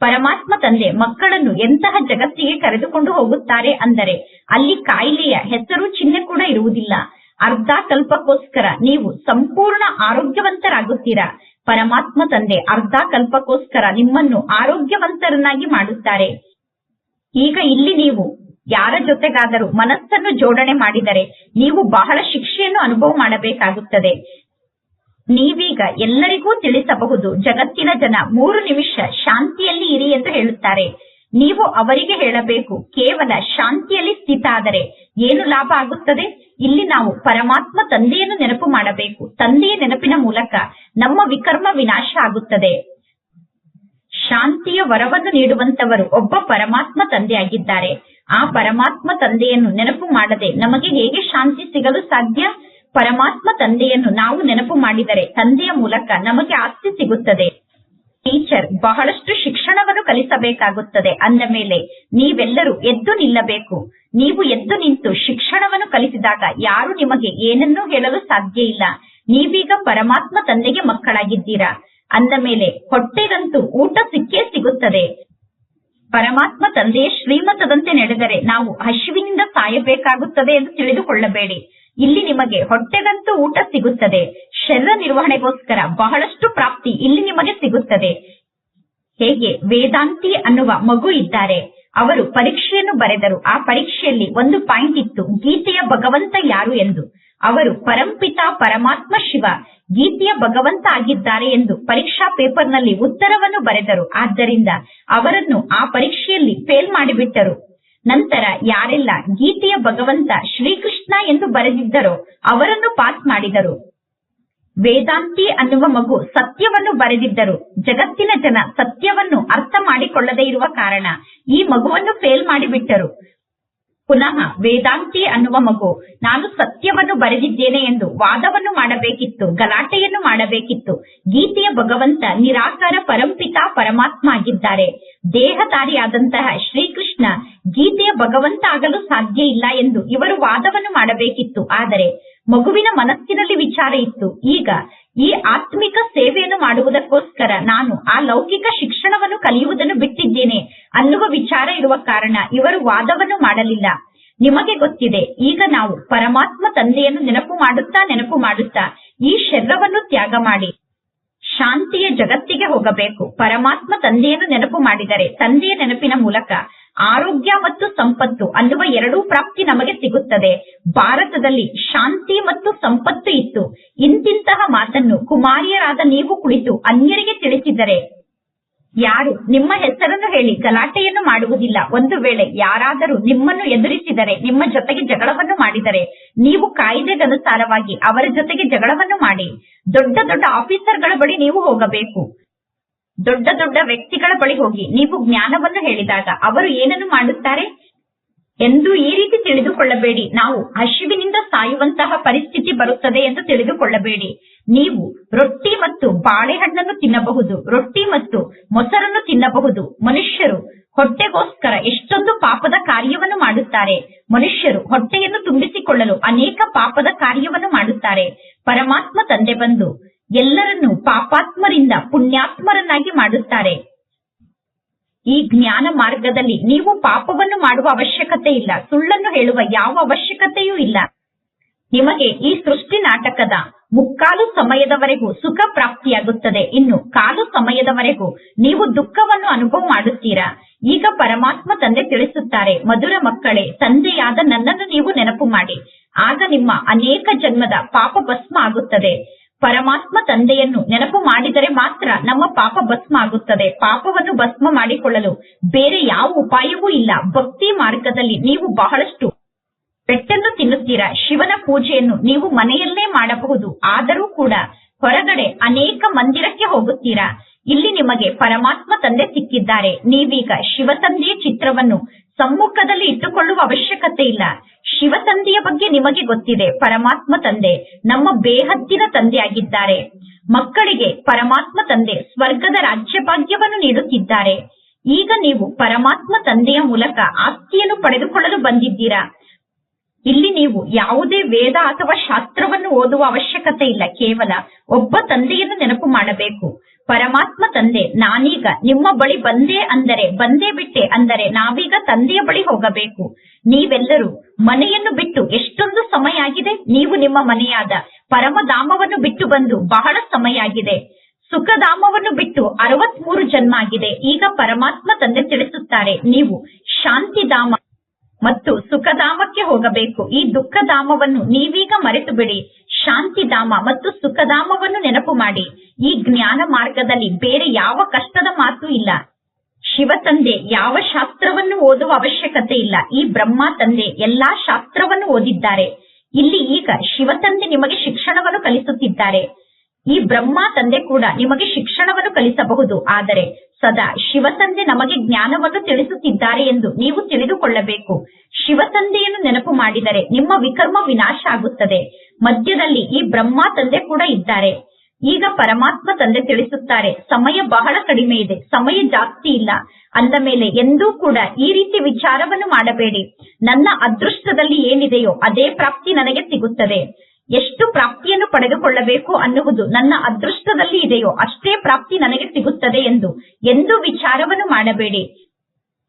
ಪರಮಾತ್ಮ ತಂದೆ ಮಕ್ಕಳನ್ನು ಎಂತಹ ಜಗತ್ತಿಗೆ ಕರೆದುಕೊಂಡು ಹೋಗುತ್ತಾರೆ ಅಂದರೆ ಅಲ್ಲಿ ಕಾಯಿಲೆಯ ಹೆಸರು ಚಿಹ್ನೆ ಕೂಡ ಇರುವುದಿಲ್ಲ. ಅರ್ಧ ಕಲ್ಪಕ್ಕೋಸ್ಕರ ನೀವು ಸಂಪೂರ್ಣ ಆರೋಗ್ಯವಂತರಾಗುತ್ತೀರಾ? ಪರಮಾತ್ಮ ತಂದೆ ಅರ್ಧ ಕಲ್ಪಕ್ಕೋಸ್ಕರ ನಿಮ್ಮನ್ನು ಆರೋಗ್ಯವಂತರನ್ನಾಗಿ ಮಾಡುತ್ತಾರೆ. ಈಗ ಇಲ್ಲಿ ನೀವು ಯಾರ ಜೊತೆಗಾದರೂ ಮನಸ್ಸನ್ನು ಜೋಡಣೆ ಮಾಡಿದರೆ ನೀವು ಬಹಳ ಶಿಕ್ಷೆಯನ್ನು ಅನುಭವ ಮಾಡಬೇಕಾಗುತ್ತದೆ. ನೀವೀಗ ಎಲ್ಲರಿಗೂ ತಿಳಿಸಬಹುದು, ಜಗತ್ತಿನ ಜನ ಮೂರು ನಿಮಿಷ ಶಾಂತಿಯಲ್ಲಿ ಇರಿ ಎಂದು ಹೇಳುತ್ತಾರೆ. ನೀವು ಅವರಿಗೆ ಹೇಳಬೇಕು, ಕೇವಲ ಶಾಂತಿಯಲ್ಲಿ ಸ್ಥಿತಾದರೆ ಏನು ಲಾಭ ಆಗುತ್ತದೆ? ಇಲ್ಲಿ ನಾವು ಪರಮಾತ್ಮ ತಂದೆಯನ್ನು ನೆನಪು ಮಾಡಬೇಕು. ತಂದೆಯ ನೆನಪಿನ ಮೂಲಕ ನಮ್ಮ ವಿಕರ್ಮ ವಿನಾಶ ಆಗುತ್ತದೆ. ಶಾಂತಿಯ ವರವನ್ನು ನೀಡುವಂತವರು ಒಬ್ಬ ಪರಮಾತ್ಮ ತಂದೆಯಾಗಿದ್ದಾರೆ. ಆ ಪರಮಾತ್ಮ ತಂದೆಯನ್ನು ನೆನಪು ಮಾಡದೆ ನಮಗೆ ಹೇಗೆ ಶಾಂತಿ ಸಿಗಲು ಸಾಧ್ಯ? ಪರಮಾತ್ಮ ತಂದೆಯನ್ನು ನಾವು ನೆನಪು ಮಾಡಿದರೆ ತಂದೆಯ ಮೂಲಕ ನಮಗೆ ಆಸ್ತಿ ಸಿಗುತ್ತದೆ. ಟೀಚರ್ ಬಹಳಷ್ಟು ಶಿಕ್ಷಣವನ್ನು ಕಲಿಸಬೇಕಾಗುತ್ತದೆ. ಅಂದ ಮೇಲೆ, ನೀವೆಲ್ಲರೂ ಎದ್ದು ನಿಲ್ಲಬೇಕು. ನೀವು ಎದ್ದು ನಿಂತು ಶಿಕ್ಷಣವನ್ನು ಕಲಿಸಿದಾಗ ಯಾರು ನಿಮಗೆ ಏನನ್ನೂ ಹೇಳಲು ಸಾಧ್ಯ ಇಲ್ಲ. ನೀವೀಗ ಪರಮಾತ್ಮ ತಂದೆಗೆ ಮಕ್ಕಳಾಗಿದ್ದೀರಾ? ಅಂದ ಮೇಲೆ, ಹೊಟ್ಟೆಗಂತೂ ಊಟ ಸಿಕ್ಕೇ ಸಿಗುತ್ತದೆ. ಪರಮಾತ್ಮ ತಂದೆಯ ಶ್ರೀಮತದಂತೆ ನಡೆದರೆ ನಾವು ಹಸಿವಿನಿಂದ ಸಾಯಬೇಕಾಗುತ್ತದೆ ಎಂದು ತಿಳಿದುಕೊಳ್ಳಬೇಡಿ. ಇಲ್ಲಿ ನಿಮಗೆ ಹೊಟ್ಟೆಗಂತೂ ಊಟ ಸಿಗುತ್ತದೆ. ಶರೀರ ನಿರ್ವಹಣೆಗೋಸ್ಕರ ಬಹಳಷ್ಟು ಪ್ರಾಪ್ತಿ ಇಲ್ಲಿ ನಿಮಗೆ ಸಿಗುತ್ತದೆ. ಹೇಗೆ? ವೇದಾಂತಿ ಅನ್ನುವ ಮಗು ಇದ್ದಾರೆ. ಅವರು ಪರೀಕ್ಷೆಯನ್ನು ಬರೆದರು. ಆ ಪರೀಕ್ಷೆಯಲ್ಲಿ ಒಂದು ಪಾಯಿಂಟ್ ಇತ್ತು. ಗೀತೆಯ ಭಗವಂತ ಯಾರು ಎಂದು. ಅವರು ಪರಂಪಿತ ಪರಮಾತ್ಮ ಶಿವ. ಗೀತೆಯ ಭಗವಂತ ಆಗಿದ್ದಾರೆ ಎಂದು ಪರೀಕ್ಷಾ ಪೇಪರ್ನಲ್ಲಿ ಉತ್ತರವನ್ನು ಬರೆದರು. ಆದ್ದರಿಂದ ಅವರನ್ನು ಆ ಪರೀಕ್ಷೆಯಲ್ಲಿ ಫೇಲ್ ಮಾಡಿಬಿಟ್ಟರು. ನಂತರ ಯಾರೆಲ್ಲ ಗೀತೆಯ ಭಗವಂತ ಶ್ರೀಕೃಷ್ಣ ಎಂದು ಬರೆದಿದ್ದರೋ ಅವರನ್ನು ಪಾಸ್ ಮಾಡಿದರು. ವೇದಾಂತಿ ಅನ್ನುವ ಮಗು ಸತ್ಯವನ್ನು ಬರೆದಿದ್ದರು. ಜಗತ್ತಿನ ಜನ ಸತ್ಯವನ್ನು ಅರ್ಥ ಮಾಡಿಕೊಳ್ಳದೇ ಇರುವ ಕಾರಣ ಈ ಮಗುವನ್ನು ಫೇಲ್ ಮಾಡಿಬಿಟ್ಟರು. ಪುನಃ ವೇದಾಂತಿ ಅನ್ನುವ ಮಗು. ನಾನು ಸತ್ಯವನ್ನು ಬರೆದಿದ್ದೇನೆ ಎಂದು ವಾದವನ್ನು ಮಾಡಬೇಕಿತ್ತು, ಗಲಾಟೆಯನ್ನು ಮಾಡಬೇಕಿತ್ತು. ಗೀತೆಯ ಭಗವಂತ ನಿರಾಕಾರ ಪರಂಪಿತ ಪರಮಾತ್ಮ ಆಗಿದ್ದಾರೆ ದೇಹಧಾರಿಯಾದಂತಹ ಶ್ರೀಕೃಷ್ಣ ಗೀತೆಯ ಭಗವಂತ ಆಗಲು ಸಾಧ್ಯ ಇಲ್ಲ ಎಂದು ಇವರು ವಾದವನ್ನು ಮಾಡಬೇಕಿತ್ತು. ಆದರೆ ಮಗುವಿನ ಮನಸ್ಸಿನಲ್ಲಿ ವಿಚಾರ ಇತ್ತು. ಈಗ ಈ ಆತ್ಮಿಕ ಸೇವೆಯನ್ನು ಮಾಡುವುದಕ್ಕೋಸ್ಕರ ನಾನು ಆ ಲೌಕಿಕ ಶಿಕ್ಷಣವನ್ನು ಕಲಿಯುವುದನ್ನು ಬಿಟ್ಟಿದ್ದೇನೆ. ಅನ್ನುವ ವಿಚಾರ ಇರುವ ಕಾರಣ ಇವರು ವಾದವನ್ನು ಮಾಡಲಿಲ್ಲ. ನಿಮಗೆ ಗೊತ್ತಿದೆ, ಈಗ ನಾವು ಪರಮಾತ್ಮ ತಂದೆಯನ್ನು ನೆನಪು ಮಾಡುತ್ತಾ ನೆನಪು ಮಾಡುತ್ತಾ ಈ ಶರೀರವನ್ನು ತ್ಯಾಗ ಮಾಡಿ. ಶಾಂತಿಯ ಜಗತ್ತಿಗೆ ಹೋಗಬೇಕು. ಪರಮಾತ್ಮ ತಂದೆಯನ್ನು ನೆನಪು ಮಾಡಿದರೆ, ತಂದೆಯ ನೆನಪಿನ ಮೂಲಕ ಆರೋಗ್ಯ ಮತ್ತು ಸಂಪತ್ತು ಅನ್ನುವ ಎರಡೂ ಪ್ರಾಪ್ತಿ ನಮಗೆ ಸಿಗುತ್ತದೆ. ಭಾರತದಲ್ಲಿ ಶಾಂತಿ ಮತ್ತು ಸಂಪತ್ತು ಇತ್ತು. ಇಂತಿಂತಹ ಮಾತನ್ನು ಕುಮಾರಿಯರಾದ ನೀವು ಕುಳಿತು ಅನ್ಯರಿಗೆ ತಿಳಿಸಿದರೆ ಯಾರು ನಿಮ್ಮ ಹೆಸರನ್ನು ಹೇಳಿ, ಗಲಾಟೆಯನ್ನು ಮಾಡುವುದಿಲ್ಲ. ಒಂದು ವೇಳೆ ಯಾರಾದರೂ ನಿಮ್ಮನ್ನು ಎದುರಿಸಿದರೆ, ನಿಮ್ಮ ಜೊತೆಗೆ ಜಗಳವನ್ನು ಮಾಡಿದರೆ, ನೀವು ಕಾಯ್ದೆಗನುಸಾರವಾಗಿ ಅವರ ಜೊತೆಗೆ ಜಗಳವನ್ನು ಮಾಡಿ. ದೊಡ್ಡ ದೊಡ್ಡ ಆಫೀಸರ್ಗಳ ಬಳಿ ನೀವು ಹೋಗಬೇಕು. ದೊಡ್ಡ ದೊಡ್ಡ ವ್ಯಕ್ತಿಗಳ ಬಳಿ ಹೋಗಿ ನೀವು ಜ್ಞಾನವನ್ನು ಹೇಳಿದಾಗ ಅವರು ಏನನ್ನು ಮಾಡುತ್ತಾರೆ? ಎಂದು ಈ ರೀತಿ ತಿಳಿದುಕೊಳ್ಳಬೇಡಿ. ನಾವು ಹಸಿವಿನಿಂದ ಸಾಯುವಂತಹ ಪರಿಸ್ಥಿತಿ ಬರುತ್ತದೆ ಎಂದು ತಿಳಿದುಕೊಳ್ಳಬೇಡಿ. ನೀವು ರೊಟ್ಟಿ ಮತ್ತು ಬಾಳೆಹಣ್ಣನ್ನು ತಿನ್ನಬಹುದು, ರೊಟ್ಟಿ ಮತ್ತು ಮೊಸರನ್ನು ತಿನ್ನಬಹುದು. ಮನುಷ್ಯರು ಹೊಟ್ಟೆಗೋಸ್ಕರ ಎಷ್ಟೊಂದು ಪಾಪದ ಕಾರ್ಯವನ್ನು ಮಾಡುತ್ತಾರೆ. ಮನುಷ್ಯರು ಹೊಟ್ಟೆಯನ್ನು ತುಂಬಿಸಿಕೊಳ್ಳಲು ಅನೇಕ ಪಾಪದ ಕಾರ್ಯವನ್ನು ಮಾಡುತ್ತಾರೆ. ಪರಮಾತ್ಮ ತಂದೆ ಬಂದು ಎಲ್ಲರನ್ನೂ ಪಾಪಾತ್ಮರಿಂದ ಪುಣ್ಯಾತ್ಮರನ್ನಾಗಿ ಮಾಡುತ್ತಾರೆ. ಈ ಜ್ಞಾನ ಮಾರ್ಗದಲ್ಲಿ ನೀವು ಪಾಪವನ್ನು ಮಾಡುವ ಅವಶ್ಯಕತೆ ಇಲ್ಲ. ಸುಳ್ಳನ್ನು ಹೇಳುವ ಯಾವ ಅವಶ್ಯಕತೆಯೂ ಇಲ್ಲ. ನಿಮಗೆ ಈ ಸೃಷ್ಟಿ ನಾಟಕದ ಮುಕ್ಕಾಲು ಸಮಯದವರೆಗೂ ಸುಖ ಪ್ರಾಪ್ತಿಯಾಗುತ್ತದೆ. ಇನ್ನು ಕಾಲು ಸಮಯದವರೆಗೂ ನೀವು ದುಃಖವನ್ನು ಅನುಭವ ಮಾಡುತ್ತೀರಾ? ಈಗ ಪರಮಾತ್ಮ ತಂದೆ ತಿಳಿಸುತ್ತಾರೆ, ಮಧುರ ಮಕ್ಕಳೇ, ತಂದೆಯಾದ ನನ್ನನ್ನು ನೀವು ನೆನಪು ಮಾಡಿ. ಆಗ ನಿಮ್ಮ ಅನೇಕ ಜನ್ಮದ ಪಾಪ ಭಸ್ಮ ಆಗುತ್ತದೆ. ಪರಮಾತ್ಮ ತಂದೆಯನ್ನು ನೆನಪು ಮಾಡಿದರೆ ಮಾತ್ರ ನಮ್ಮ ಪಾಪ ಭಸ್ಮ ಆಗುತ್ತದೆ ಪಾಪವನ್ನು ಭಸ್ಮ ಮಾಡಿಕೊಳ್ಳಲು ಬೇರೆ ಯಾವ ಉಪಾಯವೂ ಇಲ್ಲ. ಭಕ್ತಿ ಮಾರ್ಗದಲ್ಲಿ ನೀವು ಬಹಳಷ್ಟು ಪೆಟ್ಟನ್ನು ತಿನ್ನುತ್ತೀರಾ? ಶಿವನ ಪೂಜೆಯನ್ನು ನೀವು ಮನೆಯಲ್ಲೇ ಮಾಡಬಹುದು. ಆದರೂ ಕೂಡ ಹೊರಗಡೆ ಅನೇಕ ಮಂದಿರಕ್ಕೆ ಹೋಗುತ್ತೀರಾ? ಇಲ್ಲಿ ನಿಮಗೆ ಪರಮಾತ್ಮ ತಂದೆ ಸಿಕ್ಕಿದ್ದಾರೆ. ನೀವೀಗ ಶಿವ ತಂದೆಯ ಚಿತ್ರವನ್ನು ಸಮ್ಮುಖದಲ್ಲಿ ಇಟ್ಟುಕೊಳ್ಳುವ ಅವಶ್ಯಕತೆ ಇಲ್ಲ. ಶಿವ ತಂದೆಯ ಬಗ್ಗೆ ನಿಮಗೆ ಗೊತ್ತಿದೆ. ಪರಮಾತ್ಮ ತಂದೆ ನಮ್ಮ ಬೇಹದ್ದಿನ ತಂದೆಯಾಗಿದ್ದಾರೆ. ಮಕ್ಕಳಿಗೆ ಪರಮಾತ್ಮ ತಂದೆ ಸ್ವರ್ಗದ ರಾಜ್ಯಭಾಗ್ಯವನ್ನು ನೀಡುತ್ತಿದ್ದಾರೆ. ಈಗ ನೀವು ಪರಮಾತ್ಮ ತಂದೆಯ ಮೂಲಕ ಆಸ್ತಿಯನ್ನು ಪಡೆದುಕೊಳ್ಳಲು ಬಂದಿದ್ದೀರಾ? ಇಲ್ಲಿ ನೀವು ಯಾವುದೇ ವೇದ ಅಥವಾ ಶಾಸ್ತ್ರವನ್ನು ಓದುವ ಅವಶ್ಯಕತೆ ಇಲ್ಲ. ಕೇವಲ ಒಬ್ಬ ತಂದೆಯನ್ನು ನೆನಪು ಮಾಡಬೇಕು. ಪರಮಾತ್ಮ ತಂದೆ, ನಾನೀಗ ನಿಮ್ಮ ಬಳಿ ಬಂದೆ ಅಂದರೆ, ಬಂದೇ ಬಿಟ್ಟೆ ಅಂದರೆ ನಾವೀಗ ತಂದೆಯ ಬಳಿ ಹೋಗಬೇಕು. ನೀವೆಲ್ಲರೂ ಮನೆಯನ್ನು ಬಿಟ್ಟು ಎಷ್ಟೊಂದು ಸಮಯ ಆಗಿದೆ? ನೀವು ನಿಮ್ಮ ಮನೆಯಾದ ಪರಮಧಾಮವನ್ನು ಬಿಟ್ಟು ಬಂದು ಬಹಳ ಸಮಯ ಆಗಿದೆ. ಸುಖಧಾಮವನ್ನು ಬಿಟ್ಟು ಅರವತ್ಮೂರು ಜನ್ಮ ಆಗಿದೆ. ಈಗ ಪರಮಾತ್ಮ ತಂದೆ ತಿಳಿಸುತ್ತಾರೆ, ನೀವು ಶಾಂತಿಧಾಮ ಮತ್ತು ಸುಖಧಾಮಕ್ಕೆ ಹೋಗಬೇಕು. ಈ ದುಃಖಧಾಮವನ್ನು ನೀವೀಗ ಮರೆತು ಬಿಡಿ ಶಾಂತಿಧಾಮ ಮತ್ತು ಸುಖಧಾಮವನ್ನು ನೆನಪು ಮಾಡಿ. ಈ ಜ್ಞಾನ ಮಾರ್ಗದಲ್ಲಿ ಬೇರೆ ಯಾವ ಕಷ್ಟದ ಮಾತು ಇಲ್ಲ. ಶಿವ ತಂದೆ ಯಾವ ಶಾಸ್ತ್ರವನ್ನು ಓದುವ ಅವಶ್ಯಕತೆ ಇಲ್ಲ. ಈ ಬ್ರಹ್ಮ ತಂದೆ ಎಲ್ಲಾ ಶಾಸ್ತ್ರವನ್ನು ಓದಿದ್ದಾರೆ. ಇಲ್ಲಿ ಈಗ ಶಿವ ತಂದೆ ನಿಮಗೆ ಶಿಕ್ಷಣವನ್ನು ಕಲಿಸುತ್ತಿದ್ದಾರೆ. ಈ ಬ್ರಹ್ಮ ತಂದೆ ಕೂಡ ನಿಮಗೆ ಶಿಕ್ಷಣವನ್ನು ಕಲಿಸಬಹುದು. ಆದರೆ ಸದಾ ಶಿವ ತಂದೆ ನಮಗೆ ಜ್ಞಾನವನ್ನು ತಿಳಿಸುತ್ತಿದ್ದಾರೆ ಎಂದು ನೀವು ತಿಳಿದುಕೊಳ್ಳಬೇಕು. ಶಿವ ತಂದೆಯನ್ನು ನೆನಪು ಮಾಡಿದರೆ ನಿಮ್ಮ ವಿಕರ್ಮ ವಿನಾಶ ಆಗುತ್ತದೆ. ಮಧ್ಯದಲ್ಲಿ ಈ ಬ್ರಹ್ಮ ತಂದೆ ಕೂಡ ಇದ್ದಾರೆ. ಈಗ ಪರಮಾತ್ಮ ತಂದೆ ತಿಳಿಸುತ್ತಾರೆ, ಸಮಯ ಬಹಳ ಕಡಿಮೆ ಇದೆ, ಸಮಯ ಜಾಸ್ತಿ ಇಲ್ಲ. ಅಂದ ಮೇಲೆ ಎಂದೂ ಕೂಡ ಈ ರೀತಿ ವಿಚಾರವನ್ನು ಮಾಡಬೇಡಿ. ನನ್ನ ಅದೃಷ್ಟದಲ್ಲಿ ಏನಿದೆಯೋ ಅದೇ ಪ್ರಾಪ್ತಿ ನನಗೆ ಸಿಗುತ್ತದೆ. ಎಷ್ಟು ಪ್ರಾಪ್ತಿಯನ್ನು ಪಡೆದುಕೊಳ್ಳಬೇಕು ಅನ್ನುವುದು ನನ್ನ ಅದೃಷ್ಟದಲ್ಲಿ ಇದೆಯೋ ಅಷ್ಟೇ ಪ್ರಾಪ್ತಿ ನನಗೆ ಸಿಗುತ್ತದೆ ಎಂದು ಎಂದು ವಿಚಾರವನ್ನು ಮಾಡಬೇಡಿ.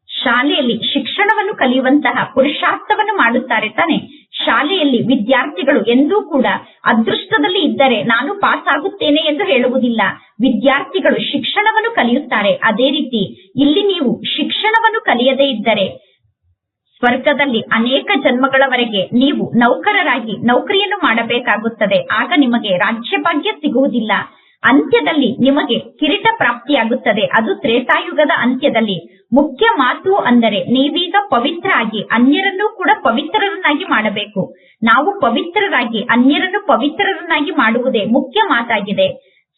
ಶಾಲೆಯಲ್ಲಿ ಶಿಕ್ಷಣವನ್ನು ಕಲಿಯುವಂತಹ ಪುರುಷಾರ್ಥವನ್ನು ಮಾಡುತ್ತಾರೆ ತಾನೆ. ಶಾಲೆಯಲ್ಲಿ ವಿದ್ಯಾರ್ಥಿಗಳು ಎಂದೂ ಕೂಡ ಅದೃಷ್ಟದಲ್ಲಿ ಇದ್ದರೆ ನಾನು ಪಾಸ್ ಆಗುತ್ತೇನೆ ಎಂದು ಹೇಳುವುದಿಲ್ಲ. ವಿದ್ಯಾರ್ಥಿಗಳು ಶಿಕ್ಷಣವನ್ನು ಕಲಿಯುತ್ತಾರೆ. ಅದೇ ರೀತಿ ಇಲ್ಲಿ ನೀವು ಶಿಕ್ಷಣವನ್ನು ಕಲಿಯದೇ ಇದ್ದರೆ ಸ್ವರ್ಗದಲ್ಲಿ ಅನೇಕ ಜನ್ಮಗಳವರೆಗೆ ನೀವು ನೌಕರರಾಗಿ ನೌಕರಿಯನ್ನು ಮಾಡಬೇಕಾಗುತ್ತದೆ. ಆಗ ನಿಮಗೆ ರಾಜ್ಯಭಾಗ್ಯ ಸಿಗುವುದಿಲ್ಲ. ಅಂತ್ಯದಲ್ಲಿ ನಿಮಗೆ ಕಿರೀಟ ಪ್ರಾಪ್ತಿಯಾಗುತ್ತದೆ. ಅದು ತ್ರೇತಾಯುಗದ ಅಂತ್ಯದಲ್ಲಿ. ಮುಖ್ಯ ಮಾತು ಅಂದರೆ ನೀವೀಗ ಪವಿತ್ರ ಆಗಿ ಅನ್ಯರನ್ನು ಕೂಡ ಪವಿತ್ರರನ್ನಾಗಿ ಮಾಡಬೇಕು. ನಾವು ಪವಿತ್ರರಾಗಿ ಅನ್ಯರನ್ನು ಪವಿತ್ರರನ್ನಾಗಿ ಮಾಡುವುದೇ ಮುಖ್ಯ ಮಾತಾಗಿದೆ.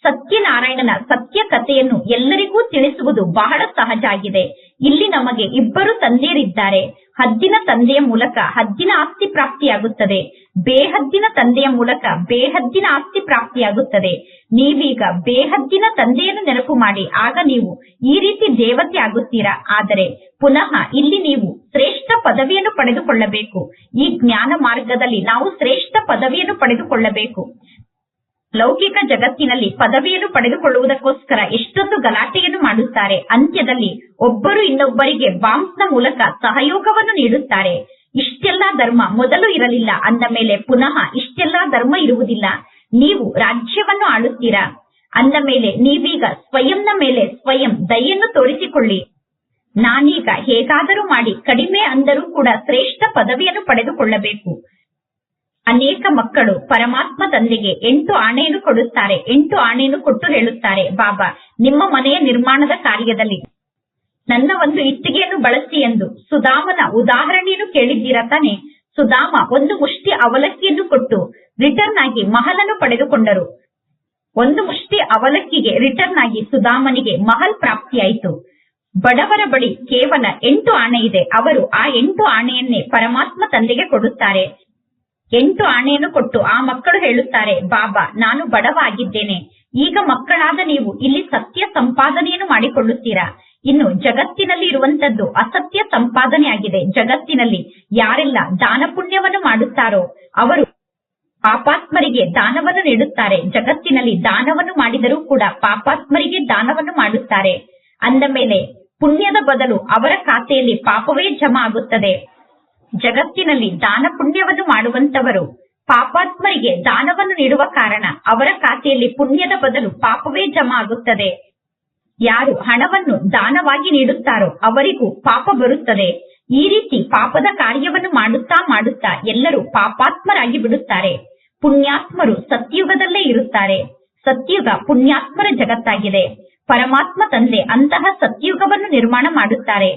ಸತ್ಯನಾರಾಯಣನ ಸತ್ಯ ಕಥೆಯನ್ನು ಎಲ್ಲರಿಗೂ ತಿಳಿಸುವುದು ಬಹಳ ಸಹಜ ಆಗಿದೆ. ಇಲ್ಲಿ ನಮಗೆ ಇಬ್ಬರು ತಂದೆಯರಿದ್ದಾರೆ. ಹದ್ದಿನ ತಂದೆಯ ಮೂಲಕ ಹದ್ದಿನ ಆಸ್ತಿ ಪ್ರಾಪ್ತಿಯಾಗುತ್ತದೆ. ಬೇಹದ್ದಿನ ತಂದೆಯ ಮೂಲಕ ಬೇಹದ್ದಿನ ಆಸ್ತಿ ಪ್ರಾಪ್ತಿಯಾಗುತ್ತದೆ. ನೀವೀಗ ಬೇಹದ್ದಿನ ತಂದೆಯನ್ನು ನೆನಪು ಮಾಡಿ. ಆಗ ನೀವು ಈ ರೀತಿ ದೇವತೆ ಆಗುತ್ತೀರಾ? ಆದರೆ ಪುನಃ ಇಲ್ಲಿ ನೀವು ಶ್ರೇಷ್ಠ ಪದವಿಯನ್ನು ಪಡೆದುಕೊಳ್ಳಬೇಕು. ಈ ಜ್ಞಾನ ಮಾರ್ಗದಲ್ಲಿ ನಾವು ಶ್ರೇಷ್ಠ ಪದವಿಯನ್ನು ಪಡೆದುಕೊಳ್ಳಬೇಕು. ಲೌಕಿಕ ಜಗತ್ತಿನಲ್ಲಿ ಪದವಿಯನ್ನು ಪಡೆದುಕೊಳ್ಳುವುದಕ್ಕೋಸ್ಕರ ಎಷ್ಟೊಂದು ಗಲಾಟೆಯನ್ನು ಮಾಡುತ್ತಾರೆ. ಅಂತ್ಯದಲ್ಲಿ ಒಬ್ಬರು ಇನ್ನೊಬ್ಬರಿಗೆ ಬಾಂಬ್ಸ್ ಮೂಲಕ ಸಹಯೋಗವನ್ನು ನೀಡುತ್ತಾರೆ. ಇಷ್ಟೆಲ್ಲಾ ಧರ್ಮ ಮೊದಲು ಇರಲಿಲ್ಲ. ಅಂದ ಮೇಲೆ ಪುನಃ ಇಷ್ಟೆಲ್ಲಾ ಧರ್ಮ ಇರುವುದಿಲ್ಲ. ನೀವು ರಾಜ್ಯವನ್ನು ಆಳುತ್ತೀರಾ? ಅಂದ ಮೇಲೆ ನೀವೀಗ ಸ್ವಯಂನ ಮೇಲೆ ಸ್ವಯಂ ದಯನ್ನು ತೋರಿಸಿಕೊಳ್ಳಿ. ನಾನೀಗ ಹೇಗಾದರೂ ಮಾಡಿ ಕಡಿಮೆ ಅಂದರೂ ಕೂಡ ಶ್ರೇಷ್ಠ ಪದವಿಯನ್ನು ಪಡೆದುಕೊಳ್ಳಬೇಕು. ಅನೇಕ ಮಕ್ಕಳು ಪರಮಾತ್ಮ ತಂದೆಗೆ ಎಂಟು ಆಣೆಯನ್ನು ಕೊಡುತ್ತಾರೆ. ಎಂಟು ಆಣೆಯನ್ನು ಕೊಟ್ಟು ಹೇಳುತ್ತಾರೆ, ಬಾಬಾ, ನಿಮ್ಮ ಮನೆಯ ನಿರ್ಮಾಣದ ಕಾರ್ಯದಲ್ಲಿ ನನ್ನ ಒಂದು ಇಟ್ಟಿಗೆಯನ್ನು ಬಳಸಿ ಎಂದು ಸುಧಾಮನ ಉದಾಹರಣೆಯನ್ನು ಕೇಳಿದ್ದೀರಾ ತಾನೆ? ಸುಧಾಮ ಒಂದು ಮುಷ್ಟಿ ಅವಲಕ್ಕಿಯನ್ನು ಕೊಟ್ಟು ರಿಟರ್ನ್ ಆಗಿ ಮಹಲನ್ನು ಪಡೆದುಕೊಂಡರು. ಒಂದು ಮುಷ್ಟಿ ಅವಲಕ್ಕಿಗೆ ರಿಟರ್ನ್ ಆಗಿ ಸುಧಾಮನಿಗೆ ಮಹಲ್ ಪ್ರಾಪ್ತಿಯಾಯಿತು. ಬಡವರ ಬಳಿ ಕೇವಲ ಎಂಟು ಆಣೆ ಇದೆ. ಅವರು ಆ ಎಂಟು ಆಣೆಯನ್ನೇ ಪರಮಾತ್ಮ ತಂದೆಗೆ ಕೊಡುತ್ತಾರೆ. ಎಂಟು ಆಣೆಯನ್ನು ಕೊಟ್ಟು ಆ ಮಕ್ಕಳು ಹೇಳುತ್ತಾರೆ, ಬಾಬಾ, ನಾನು ಬಡವ ಆಗಿದ್ದೇನೆ ಈಗ ಮಕ್ಕಳಾದ ನೀವು ಇಲ್ಲಿ ಸತ್ಯ ಸಂಪಾದನೆಯನ್ನು ಮಾಡಿಕೊಳ್ಳುತ್ತೀರಾ? ಇನ್ನು ಜಗತ್ತಿನಲ್ಲಿ ಇರುವಂತದ್ದು ಅಸತ್ಯ ಸಂಪಾದನೆ ಆಗಿದೆ ಜಗತ್ತಿನಲ್ಲಿ ಯಾರೆಲ್ಲ ದಾನ ಪುಣ್ಯವನ್ನು ಮಾಡುತ್ತಾರೋ ಅವರು ಪಾಪಾತ್ಮರಿಗೆ ದಾನವನ್ನು ನೀಡುತ್ತಾರೆ. ಜಗತ್ತಿನಲ್ಲಿ ದಾನವನ್ನು ಮಾಡಿದರೂ ಕೂಡ ಪಾಪಾತ್ಮರಿಗೆ ದಾನವನ್ನು ಮಾಡುತ್ತಾರೆ. ಅಂದ ಮೇಲೆ ಪುಣ್ಯದ ಬದಲು ಅವರ ಖಾತೆಯಲ್ಲಿ ಪಾಪವೇ ಜಮಾ ಆಗುತ್ತದೆ. ಜಗತ್ತಿನಲ್ಲಿ ದಾನ ಪುಣ್ಯವನ್ನು ಮಾಡುವಂತವರು ಪಾಪಾತ್ಮರಿಗೆ ದಾನವನ್ನು ನೀಡುವ ಕಾರಣ ಅವರ ಖಾತೆಯಲ್ಲಿ ಪುಣ್ಯದ ಬದಲು ಪಾಪವೇ ಜಮಾ ಆಗುತ್ತದೆ. ಯಾರು ಹಣವನ್ನು ದಾನವಾಗಿ ನೀಡುತ್ತಾರೋ ಅವರಿಗೂ ಪಾಪ ಬರುತ್ತದೆ. ಈ ರೀತಿ ಪಾಪದ ಕಾರ್ಯವನ್ನು ಮಾಡುತ್ತಾ ಮಾಡುತ್ತಾ ಎಲ್ಲರೂ ಪಾಪಾತ್ಮರಾಗಿ ಬಿಡುತ್ತಾರೆ. ಪುಣ್ಯಾತ್ಮರು ಸತ್ಯುಗದಲ್ಲೇ ಇರುತ್ತಾರೆ. ಸತ್ಯುಗ ಪುಣ್ಯಾತ್ಮರ ಜಗತ್ತಾಗಿದೆ. ಪರಮಾತ್ಮ ತಂದೆ ಅಂತಹ ಸತ್ಯುಗವನ್ನು ನಿರ್ಮಾಣ ಮಾಡುತ್ತಾರೆ.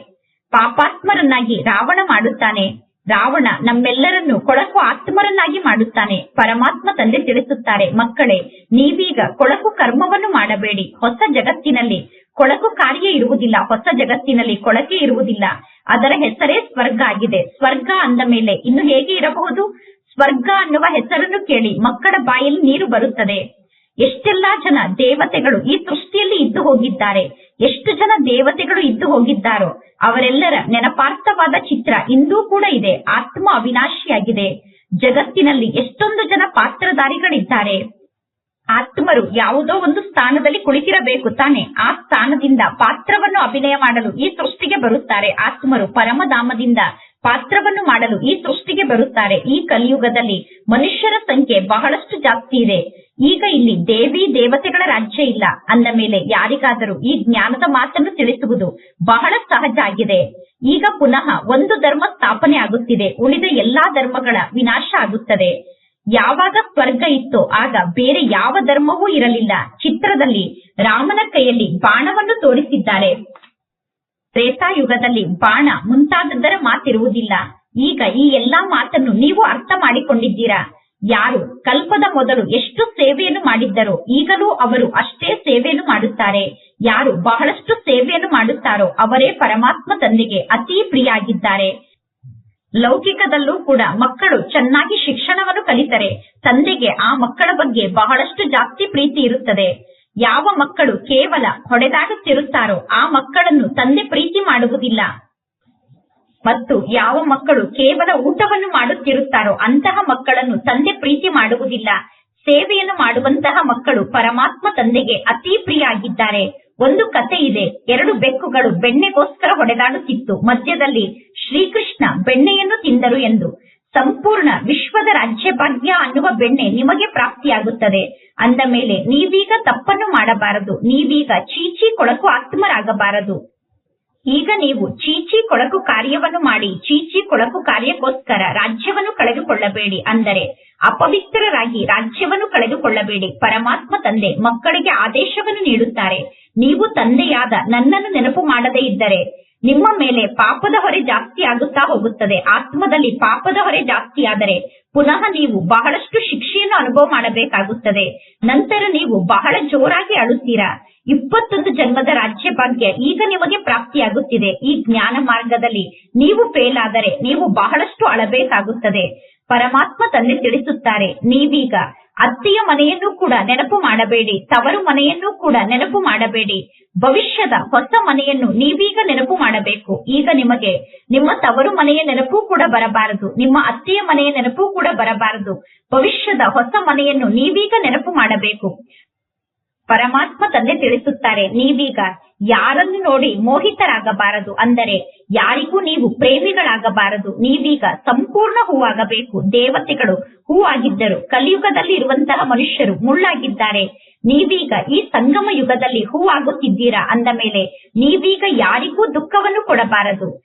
ಪಾಪಾತ್ಮರನ್ನಾಗಿ ರಾವಣ ಮಾಡುತ್ತಾನೆ. ರಾವಣ ನಮ್ಮೆಲ್ಲರನ್ನು ಕೊಳಕು ಆತ್ಮರನ್ನಾಗಿ ಮಾಡುತ್ತಾನೆ. ಪರಮಾತ್ಮ ತಂದೆ ತಿಳಿಸುತ್ತಾರೆ, ಮಕ್ಕಳೇ, ನೀವೀಗ ಕೊಳಕು ಕರ್ಮವನ್ನು ಮಾಡಬೇಡಿ. ಹೊಸ ಜಗತ್ತಿನಲ್ಲಿ ಕೊಳಕು ಕಾರ್ಯ ಇರುವುದಿಲ್ಲ, ಹೊಸ ಜಗತ್ತಿನಲ್ಲಿ ಕೊಳಕೆ ಇರುವುದಿಲ್ಲ. ಅದರ ಹೆಸರೇ ಸ್ವರ್ಗ ಆಗಿದೆ. ಸ್ವರ್ಗ ಅಂದ ಮೇಲೆ ಇನ್ನು ಹೇಗೆ ಇರಬಹುದು? ಸ್ವರ್ಗ ಅನ್ನುವ ಹೆಸರನ್ನು ಕೇಳಿ ಮಕ್ಕಳ ಬಾಯಲ್ಲಿ ನೀರು ಬರುತ್ತದೆ. ಎಷ್ಟೆಲ್ಲಾ ಜನ ದೇವತೆಗಳು ಈ ಸೃಷ್ಟಿಯಲ್ಲಿ ಇದ್ದು ಹೋಗಿದ್ದಾರೆ, ಎಷ್ಟು ಜನ ದೇವತೆಗಳು ಇದ್ದು ಹೋಗಿದ್ದಾರೋ, ಅವರೆಲ್ಲರ ನೆನಪಾರ್ಥವಾದ ಚಿತ್ರ ಇಂದೂ ಕೂಡ ಇದೆ. ಆತ್ಮ ಅವಿನಾಶಿಯಾಗಿದೆ. ಜಗತ್ತಿನಲ್ಲಿ ಎಷ್ಟೊಂದು ಜನ ಪಾತ್ರಧಾರಿಗಳಿದ್ದಾರೆ. ಆತ್ಮರು ಯಾವುದೋ ಒಂದು ಸ್ಥಾನದಲ್ಲಿ ಕುಳಿತಿರಬೇಕು ತಾನೆ. ಆ ಸ್ಥಾನದಿಂದ ಪಾತ್ರವನ್ನು ಅಭಿನಯ ಮಾಡಲು ಈ ಸೃಷ್ಟಿಗೆ ಬರುತ್ತಾರೆ. ಆತ್ಮರು ಪರಮಧಾಮದಿಂದ ಪಾತ್ರವನ್ನು ಮಾಡಲು ಈ ಸೃಷ್ಟಿಗೆ ಬರುತ್ತಾರೆ. ಈ ಕಲಿಯುಗದಲ್ಲಿ ಮನುಷ್ಯರ ಸಂಖ್ಯೆ ಬಹಳಷ್ಟು ಜಾಸ್ತಿ ಇದೆ. ಈಗ ಇಲ್ಲಿ ದೇವಿ ದೇವತೆಗಳ ರಾಜ್ಯ ಇಲ್ಲ. ಅಂದ ಮೇಲೆ ಯಾರಿಗಾದರೂ ಈ ಜ್ಞಾನದ ಮಾತನ್ನು ತಿಳಿಸುವುದು ಬಹಳ ಸಹಜ ಆಗಿದೆ. ಈಗ ಪುನಃ ಒಂದು ಧರ್ಮ ಸ್ಥಾಪನೆ ಆಗುತ್ತಿದೆ. ಉಳಿದ ಎಲ್ಲಾ ಧರ್ಮಗಳ ವಿನಾಶ ಆಗುತ್ತದೆ. ಯಾವಾಗ ಸ್ವರ್ಗ ಇತ್ತೋ ಆಗ ಬೇರೆ ಯಾವ ಧರ್ಮವೂ ಇರಲಿಲ್ಲ. ಚಿತ್ರದಲ್ಲಿ ರಾಮನ ಕೈಯಲ್ಲಿ ಬಾಣವನ್ನು ತೋರಿಸಿದ್ದಾರೆ. ತ್ರೇತಾಯುಗದಲ್ಲಿ ಬಾಣ ಮುಂತಾದದ್ದರ ಮಾತಿರುವುದಿಲ್ಲ. ಈಗ ಈ ಎಲ್ಲಾ ಮಾತನ್ನು ನೀವು ಅರ್ಥ ಮಾಡಿಕೊಂಡಿದ್ದೀರಾ? ಯಾರು ಕಲ್ಪದ ಮೊದಲು ಎಷ್ಟು ಸೇವೆಯನ್ನು ಮಾಡಿದ್ದರೋ ಈಗಲೂ ಅವರು ಅಷ್ಟೇ ಸೇವೆಯನ್ನು ಮಾಡುತ್ತಾರೆ. ಯಾರು ಬಹಳಷ್ಟು ಸೇವೆಯನ್ನು ಮಾಡುತ್ತಾರೋ ಅವರೇ ಪರಮಾತ್ಮ ತಂದೆಗೆ ಅತಿ ಪ್ರಿಯಾಗಿದ್ದಾರೆ. ಲೌಕಿಕದಲ್ಲೂ ಕೂಡ ಮಕ್ಕಳು ಚೆನ್ನಾಗಿ ಶಿಕ್ಷಣವನ್ನು ಕಲಿತರೆ, ತಂದೆಗೆ ಆ ಮಕ್ಕಳ ಬಗ್ಗೆ ಬಹಳಷ್ಟು ಜಾಸ್ತಿ ಪ್ರೀತಿ ಇರುತ್ತದೆ. ಯಾವ ಮಕ್ಕಳು ಕೇವಲ ಹೊಡೆದಾಡುತ್ತಿರುತ್ತಾರೋ ಆ ಮಕ್ಕಳನ್ನು ತಂದೆ ಪ್ರೀತಿ ಮಾಡುವುದಿಲ್ಲ. ಮತ್ತು ಯಾವ ಮಕ್ಕಳು ಕೇವಲ ಊಟವನ್ನು ಮಾಡುತ್ತಿರುತ್ತಾರೋ ಅಂತಹ ಮಕ್ಕಳನ್ನು ತಂದೆ ಪ್ರೀತಿ ಮಾಡುವುದಿಲ್ಲ. ಸೇವೆಯನ್ನು ಮಾಡುವಂತಹ ಮಕ್ಕಳು ಪರಮಾತ್ಮ ತಂದೆಗೆ ಅತಿ ಪ್ರಿಯ ಆಗಿದ್ದಾರೆ ಒಂದು ಕತೆ ಇದೆ, ಎರಡು ಬೆಕ್ಕುಗಳು ಬೆಣ್ಣೆಗೋಸ್ಕರ ಹೊಡೆದಾಡುತ್ತಿತ್ತು. ಮಧ್ಯದಲ್ಲಿ ಶ್ರೀಕೃಷ್ಣ ಬೆಣ್ಣೆಯನ್ನು ತಿಂದರು ಎಂದು. ಸಂಪೂರ್ಣ ವಿಶ್ವದ ರಾಜ್ಯಭಾಗ್ಯ ಅನ್ನುವ ಬೆಣ್ಣೆ ನಿಮಗೆ ಪ್ರಾಪ್ತಿಯಾಗುತ್ತದೆ. ಅಂದ ಮೇಲೆ, ನೀವೀಗ ತಪ್ಪನ್ನು ಮಾಡಬಾರದು. ನೀವೀಗ ಚೀಚಿ ಕೊಳಕು ಆತ್ಮರಾಗಬಾರದು. ಈಗ ನೀವು ಚೀಚಿ ಕೊಳಕು ಕಾರ್ಯವನ್ನು ಮಾಡಿ, ಚೀಚಿ ಕೊಳಕು ಕಾರ್ಯಕ್ಕೋಸ್ಕರ ರಾಜ್ಯವನ್ನು ಕಳೆದುಕೊಳ್ಳಬೇಡಿ ಅಂದರೆ ಅಪವಿತ್ರರಾಗಿ ರಾಜ್ಯವನ್ನು ಕಳೆದುಕೊಳ್ಳಬೇಡಿ. ಪರಮಾತ್ಮ ತಂದೆ ಮಕ್ಕಳಿಗೆ ಆದೇಶವನ್ನು ನೀಡುತ್ತಾರೆ. ನೀವು ತಂದೆಯಾದ ನನ್ನನ್ನು ನೆನಪು ಮಾಡದೇ ಇದ್ದರೆ ನಿಮ್ಮ ಮೇಲೆ ಪಾಪದ ಹೊರೆ ಜಾಸ್ತಿ ಆಗುತ್ತಾ ಹೋಗುತ್ತದೆ. ಆತ್ಮದಲ್ಲಿ ಪಾಪದ ಹೊರೆ ಜಾಸ್ತಿ ಆದರೆ ಪುನಃ ನೀವು ಬಹಳಷ್ಟು ಶಿಕ್ಷೆಯನ್ನು ಅನುಭವ ಮಾಡಬೇಕಾಗುತ್ತದೆ. ನಂತರ ನೀವು ಬಹಳ ಜೋರಾಗಿ ಅಳುತ್ತೀರಾ? ಇಪ್ಪತ್ತೊಂದು ಜನ್ಮದ ರಾಜ್ಯ ಭಾಗ್ಯ ಈಗ ನಿಮಗೆ ಪ್ರಾಪ್ತಿಯಾಗುತ್ತಿದೆ. ಈ ಜ್ಞಾನ ಮಾರ್ಗದಲ್ಲಿ ನೀವು ಫೇಲ್ ಆದರೆ ನೀವು ಬಹಳಷ್ಟು ಅಳಬೇಕಾಗುತ್ತದೆ. ಪರಮಾತ್ಮ ತಂದೆ ತಿಳಿಸುತ್ತಾರೆ, ನೀವೀಗ ಅತ್ತೆಯ ಮನೆಯನ್ನು ಕೂಡ ನೆನಪು ಮಾಡಬೇಡಿ, ತವರು ಮನೆಯನ್ನು ಕೂಡ ನೆನಪು ಮಾಡಬೇಡಿ. ಭವಿಷ್ಯದ ಹೊಸ ಮನೆಯನ್ನು ನೀವೀಗ ನೆನಪು ಮಾಡಬೇಕು. ಈಗ ನಿಮಗೆ ನಿಮ್ಮ ತವರು ಮನೆಯ ನೆನಪು ಕೂಡ ಬರಬಾರದು, ನಿಮ್ಮ ಅತ್ತೆಯ ಮನೆಯ ನೆನಪು ಕೂಡ ಬರಬಾರದು. ಭವಿಷ್ಯದ ಹೊಸ ಮನೆಯನ್ನು ನೀವೀಗ ನೆನಪು ಮಾಡಬೇಕು. ಪರಮಾತ್ಮ ತಂದೆ ತಿಳಿಸುತ್ತಾರೆ, ನೀವೀಗ ಯಾರನ್ನು ನೋಡಿ ಮೋಹಿತರಾಗಬಾರದು? ಅಂದರೆ ಯಾರಿಗೂ ನೀವು ಪ್ರೇಮಿಗಳಾಗಬಾರದು. ನೀವೀಗ ಸಂಪೂರ್ಣ ಹೂವಾಗಬೇಕು. ದೇವತೆಗಳು ಹೂವಾಗಿದ್ದರು. ಕಲಿಯುಗದಲ್ಲಿ ಇರುವಂತಹ ಮನುಷ್ಯರು ಮುಳ್ಳಾಗಿದ್ದಾರೆ. ನೀವೀಗ ಈ ಸಂಗಮ ಯುಗದಲ್ಲಿ ಹೂವಾಗುತ್ತಿದ್ದೀರಾ? ಅಂದ ಮೇಲೆ ನೀವೀಗ ಯಾರಿಗೂ ದುಃಖವನ್ನು ಕೊಡಬಾರದು.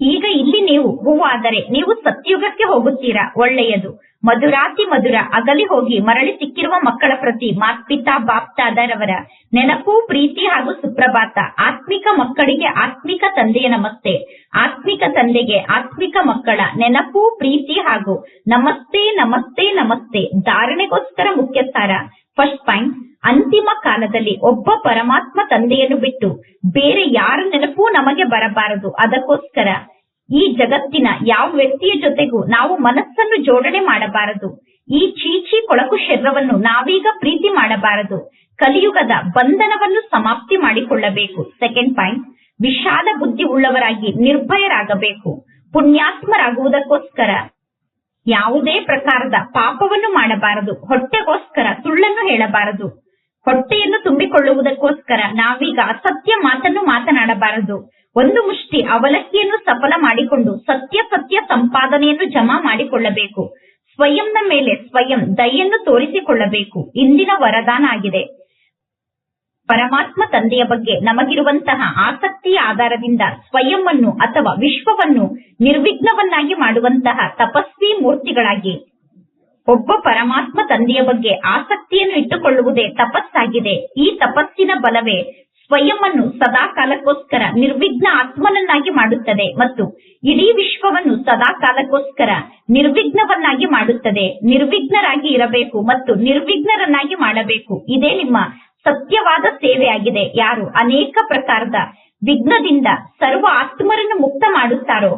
ಈಗ ಇಲ್ಲಿ ನೀವು ಹೂವಾದರೆ ನೀವು ಸತ್ಯುಗಕ್ಕೆ ಹೋಗುತ್ತೀರಾ? ಒಳ್ಳೆಯದು. ಮಧುರಾತಿ ಮಧುರ, ಅಗಲಿ ಹೋಗಿ ಮರಳಿ ಸಿಕ್ಕಿರುವ ಮಕ್ಕಳ ಪ್ರತಿ ಮಾತ್ಪಿತಾ ಬಾಪ್ತಾದರವರ ನೆನಪು, ಪ್ರೀತಿ ಹಾಗೂ ಸುಪ್ರಭಾತ. ಆತ್ಮಿಕ ಮಕ್ಕಳಿಗೆ ಆತ್ಮಿಕ ತಂದೆಯ ನಮಸ್ತೆ. ಆತ್ಮಿಕ ತಂದೆಗೆ ಆತ್ಮಿಕ ಮಕ್ಕಳ ನೆನಪು, ಪ್ರೀತಿ ಹಾಗೂ ನಮಸ್ತೆ ನಮಸ್ತೆ ನಮಸ್ತೆ. ಧಾರಣೆಗೋಸ್ಕರ ಮುಖ್ಯಸ್ಥಾರ. ಫಸ್ಟ್ ಪಾಯಿಂಟ್, ಅಂತಿಮ ಕಾಲದಲ್ಲಿ ಒಬ್ಬ ಪರಮಾತ್ಮ ತಂದೆಯನ್ನು ಬಿಟ್ಟು ಬೇರೆ ಯಾರ ನೆನಪೂ ನಮಗೆ ಬರಬಾರದು. ಅದಕ್ಕೋಸ್ಕರ ಈ ಜಗತ್ತಿನ ಯಾವ ವ್ಯಕ್ತಿಯ ಜೊತೆಗೂ ನಾವು ಮನಸ್ಸನ್ನು ಜೋಡಣೆ ಮಾಡಬಾರದು. ಈ ಚೀಚಿ ಕೊಳಕು ಶರೀರವನ್ನು ನಾವೀಗ ಪ್ರೀತಿ ಮಾಡಬಾರದು. ಕಲಿಯುಗದ ಬಂಧನವನ್ನು ಸಮಾಪ್ತಿ ಮಾಡಿಕೊಳ್ಳಬೇಕು. ಸೆಕೆಂಡ್ ಪಾಯಿಂಟ್, ವಿಶಾಲ ಬುದ್ಧಿ ಉಳ್ಳವರಾಗಿ ನಿರ್ಭಯರಾಗಬೇಕು. ಪುಣ್ಯಾತ್ಮರಾಗುವುದಕ್ಕೋಸ್ಕರ ಯಾವುದೇ ಪ್ರಕಾರದ ಪಾಪವನ್ನು ಮಾಡಬಾರದು. ಹೊಟ್ಟೆಗೋಸ್ಕರ ಸುಳ್ಳನ್ನು ಹೇಳಬಾರದು. ಹೊಟ್ಟೆಯನ್ನು ತುಂಬಿಕೊಳ್ಳುವುದಕ್ಕೋಸ್ಕರ ನಾವೀಗ ಅಸತ್ಯ ಮಾತನ್ನು ಮಾತನಾಡಬಾರದು. ಒಂದು ಮುಷ್ಟಿ ಅವಲಕ್ಕಿಯನ್ನು ಸಫಲ ಮಾಡಿಕೊಂಡು ಸತ್ಯ ಸತ್ಯ ಸಂಪಾದನೆಯನ್ನು ಜಮಾ ಮಾಡಿಕೊಳ್ಳಬೇಕು. ಸ್ವಯಂನ ಮೇಲೆ ಸ್ವಯಂ ದಯೆಯನ್ನು ತೋರಿಸಿಕೊಳ್ಳಬೇಕು. ಇಂದಿನ ವರದಾನ ಆಗಿದೆ. ಪರಮಾತ್ಮ ತಂದೆಯ ಬಗ್ಗೆ ನಮಗಿರುವಂತಹ ಆಸಕ್ತಿಯ ಆಧಾರದಿಂದ ಸ್ವಯಂವನ್ನು ಅಥವಾ ವಿಶ್ವವನ್ನು ನಿರ್ವಿಘ್ನವನ್ನಾಗಿ ಮಾಡುವಂತಹ ತಪಸ್ವಿ ಮೂರ್ತಿಗಳಾಗಿ. ಒಬ್ಬ ಪರಮಾತ್ಮ ತಂದೆಯ ಬಗ್ಗೆ ಆಸಕ್ತಿಯನ್ನು ಇಟ್ಟುಕೊಳ್ಳುವುದೇ ತಪಸ್ಸಾಗಿದೆ. ಈ ತಪಸ್ಸಿನ ಬಲವೇ ಸ್ವಯಂವನ್ನು ಸದಾ ಕಾಲಕ್ಕೋಸ್ಕರ ನಿರ್ವಿಘ್ನ ಆತ್ಮನನ್ನಾಗಿ ಮಾಡುತ್ತದೆ ಮತ್ತು ಇಡೀ ವಿಶ್ವವನ್ನು ಸದಾ ಕಾಲಕ್ಕೋಸ್ಕರ ನಿರ್ವಿಘ್ನವನ್ನಾಗಿ ಮಾಡುತ್ತದೆ. ನಿರ್ವಿಘ್ನರಾಗಿ ಇರಬೇಕು ಮತ್ತು ನಿರ್ವಿಘ್ನರನ್ನಾಗಿ ಮಾಡಬೇಕು. ಇದೇ ನಿಮ್ಮ ಸತ್ಯವಾದ ಸೇವೆಯಾಗಿದೆ. ಯಾರು ಅನೇಕ ಪ್ರಕಾರದ ವಿಘ್ನದಿಂದ ಸರ್ವ ಆತ್ಮರನ್ನು ಮುಕ್ತ ಮಾಡುತ್ತಾರೋ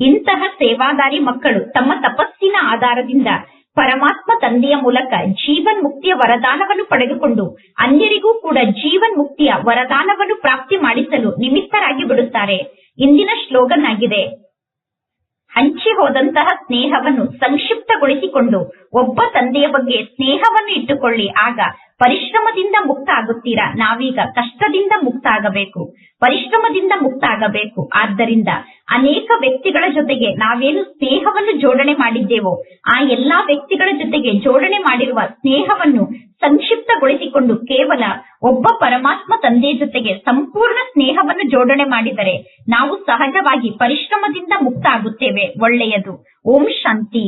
ಇಂತಹ ಸೇವಾದಾರಿ ಮಕ್ಕಳು ತಮ್ಮ ತಪಸ್ಸಿನ ಆಧಾರದಿಂದ ಪರಮಾತ್ಮ ತಂದೆಯ ಮೂಲಕ ಜೀವನ್ ಮುಕ್ತಿಯ ವರದಾನವನ್ನು ಪಡೆದುಕೊಂಡು ಅನ್ಯರಿಗೂ ಕೂಡ ಜೀವನ್ ಮುಕ್ತಿಯ ವರದಾನವನ್ನು ಪ್ರಾಪ್ತಿ ಮಾಡಿಸಲು ನಿಮಿತ್ತರಾಗಿ ಬಿಡುತ್ತಾರೆ. ಇಂದಿನ ಶ್ಲೋಗನ್ ಆಗಿದೆ ಹಂಚಿ ಹೋದಂತಹ ಸ್ನೇಹವನ್ನು ಸಂಕ್ಷಿಪ್ತಗೊಳಿಸಿಕೊಂಡು ಒಬ್ಬ ತಂದೆಯ ಬಗ್ಗೆ ಸ್ನೇಹವನ್ನು ಇಟ್ಟುಕೊಳ್ಳಿ. ಆಗ ಪರಿಶ್ರಮದಿಂದ ಮುಕ್ತ ಆಗುತ್ತೀರಾ ನಾವೀಗ ಕಷ್ಟದಿಂದ ಮುಕ್ತ ಆಗಬೇಕು ಪರಿಶ್ರಮದಿಂದ ಮುಕ್ತ ಆಗಬೇಕು ಆದ್ದರಿಂದ ಅನೇಕ ವ್ಯಕ್ತಿಗಳ ಜೊತೆಗೆ ನಾವೇನು ಸ್ನೇಹವನ್ನು ಜೋಡಣೆ ಮಾಡಿದ್ದೇವೋ, ಆ ಎಲ್ಲಾ ವ್ಯಕ್ತಿಗಳ ಜೊತೆಗೆ ಜೋಡಣೆ ಮಾಡಿರುವ ಸ್ನೇಹವನ್ನು ಸಂಕ್ಷಿಪ್ತಗೊಳಿಸಿಕೊಂಡು ಕೇವಲ ಒಬ್ಬ ಪರಮಾತ್ಮ ತಂದೆಯ ಜೊತೆಗೆ ಸಂಪೂರ್ಣ ಸ್ನೇಹವನ್ನು ಜೋಡಣೆ ಮಾಡಿದರೆ ನಾವು ಸಹಜವಾಗಿ ಪರಿಶ್ರಮದಿಂದ ಮುಕ್ತ ಆಗುತ್ತೇವೆ ಒಳ್ಳೆಯದು. ಓಂ ಶಾಂತಿ.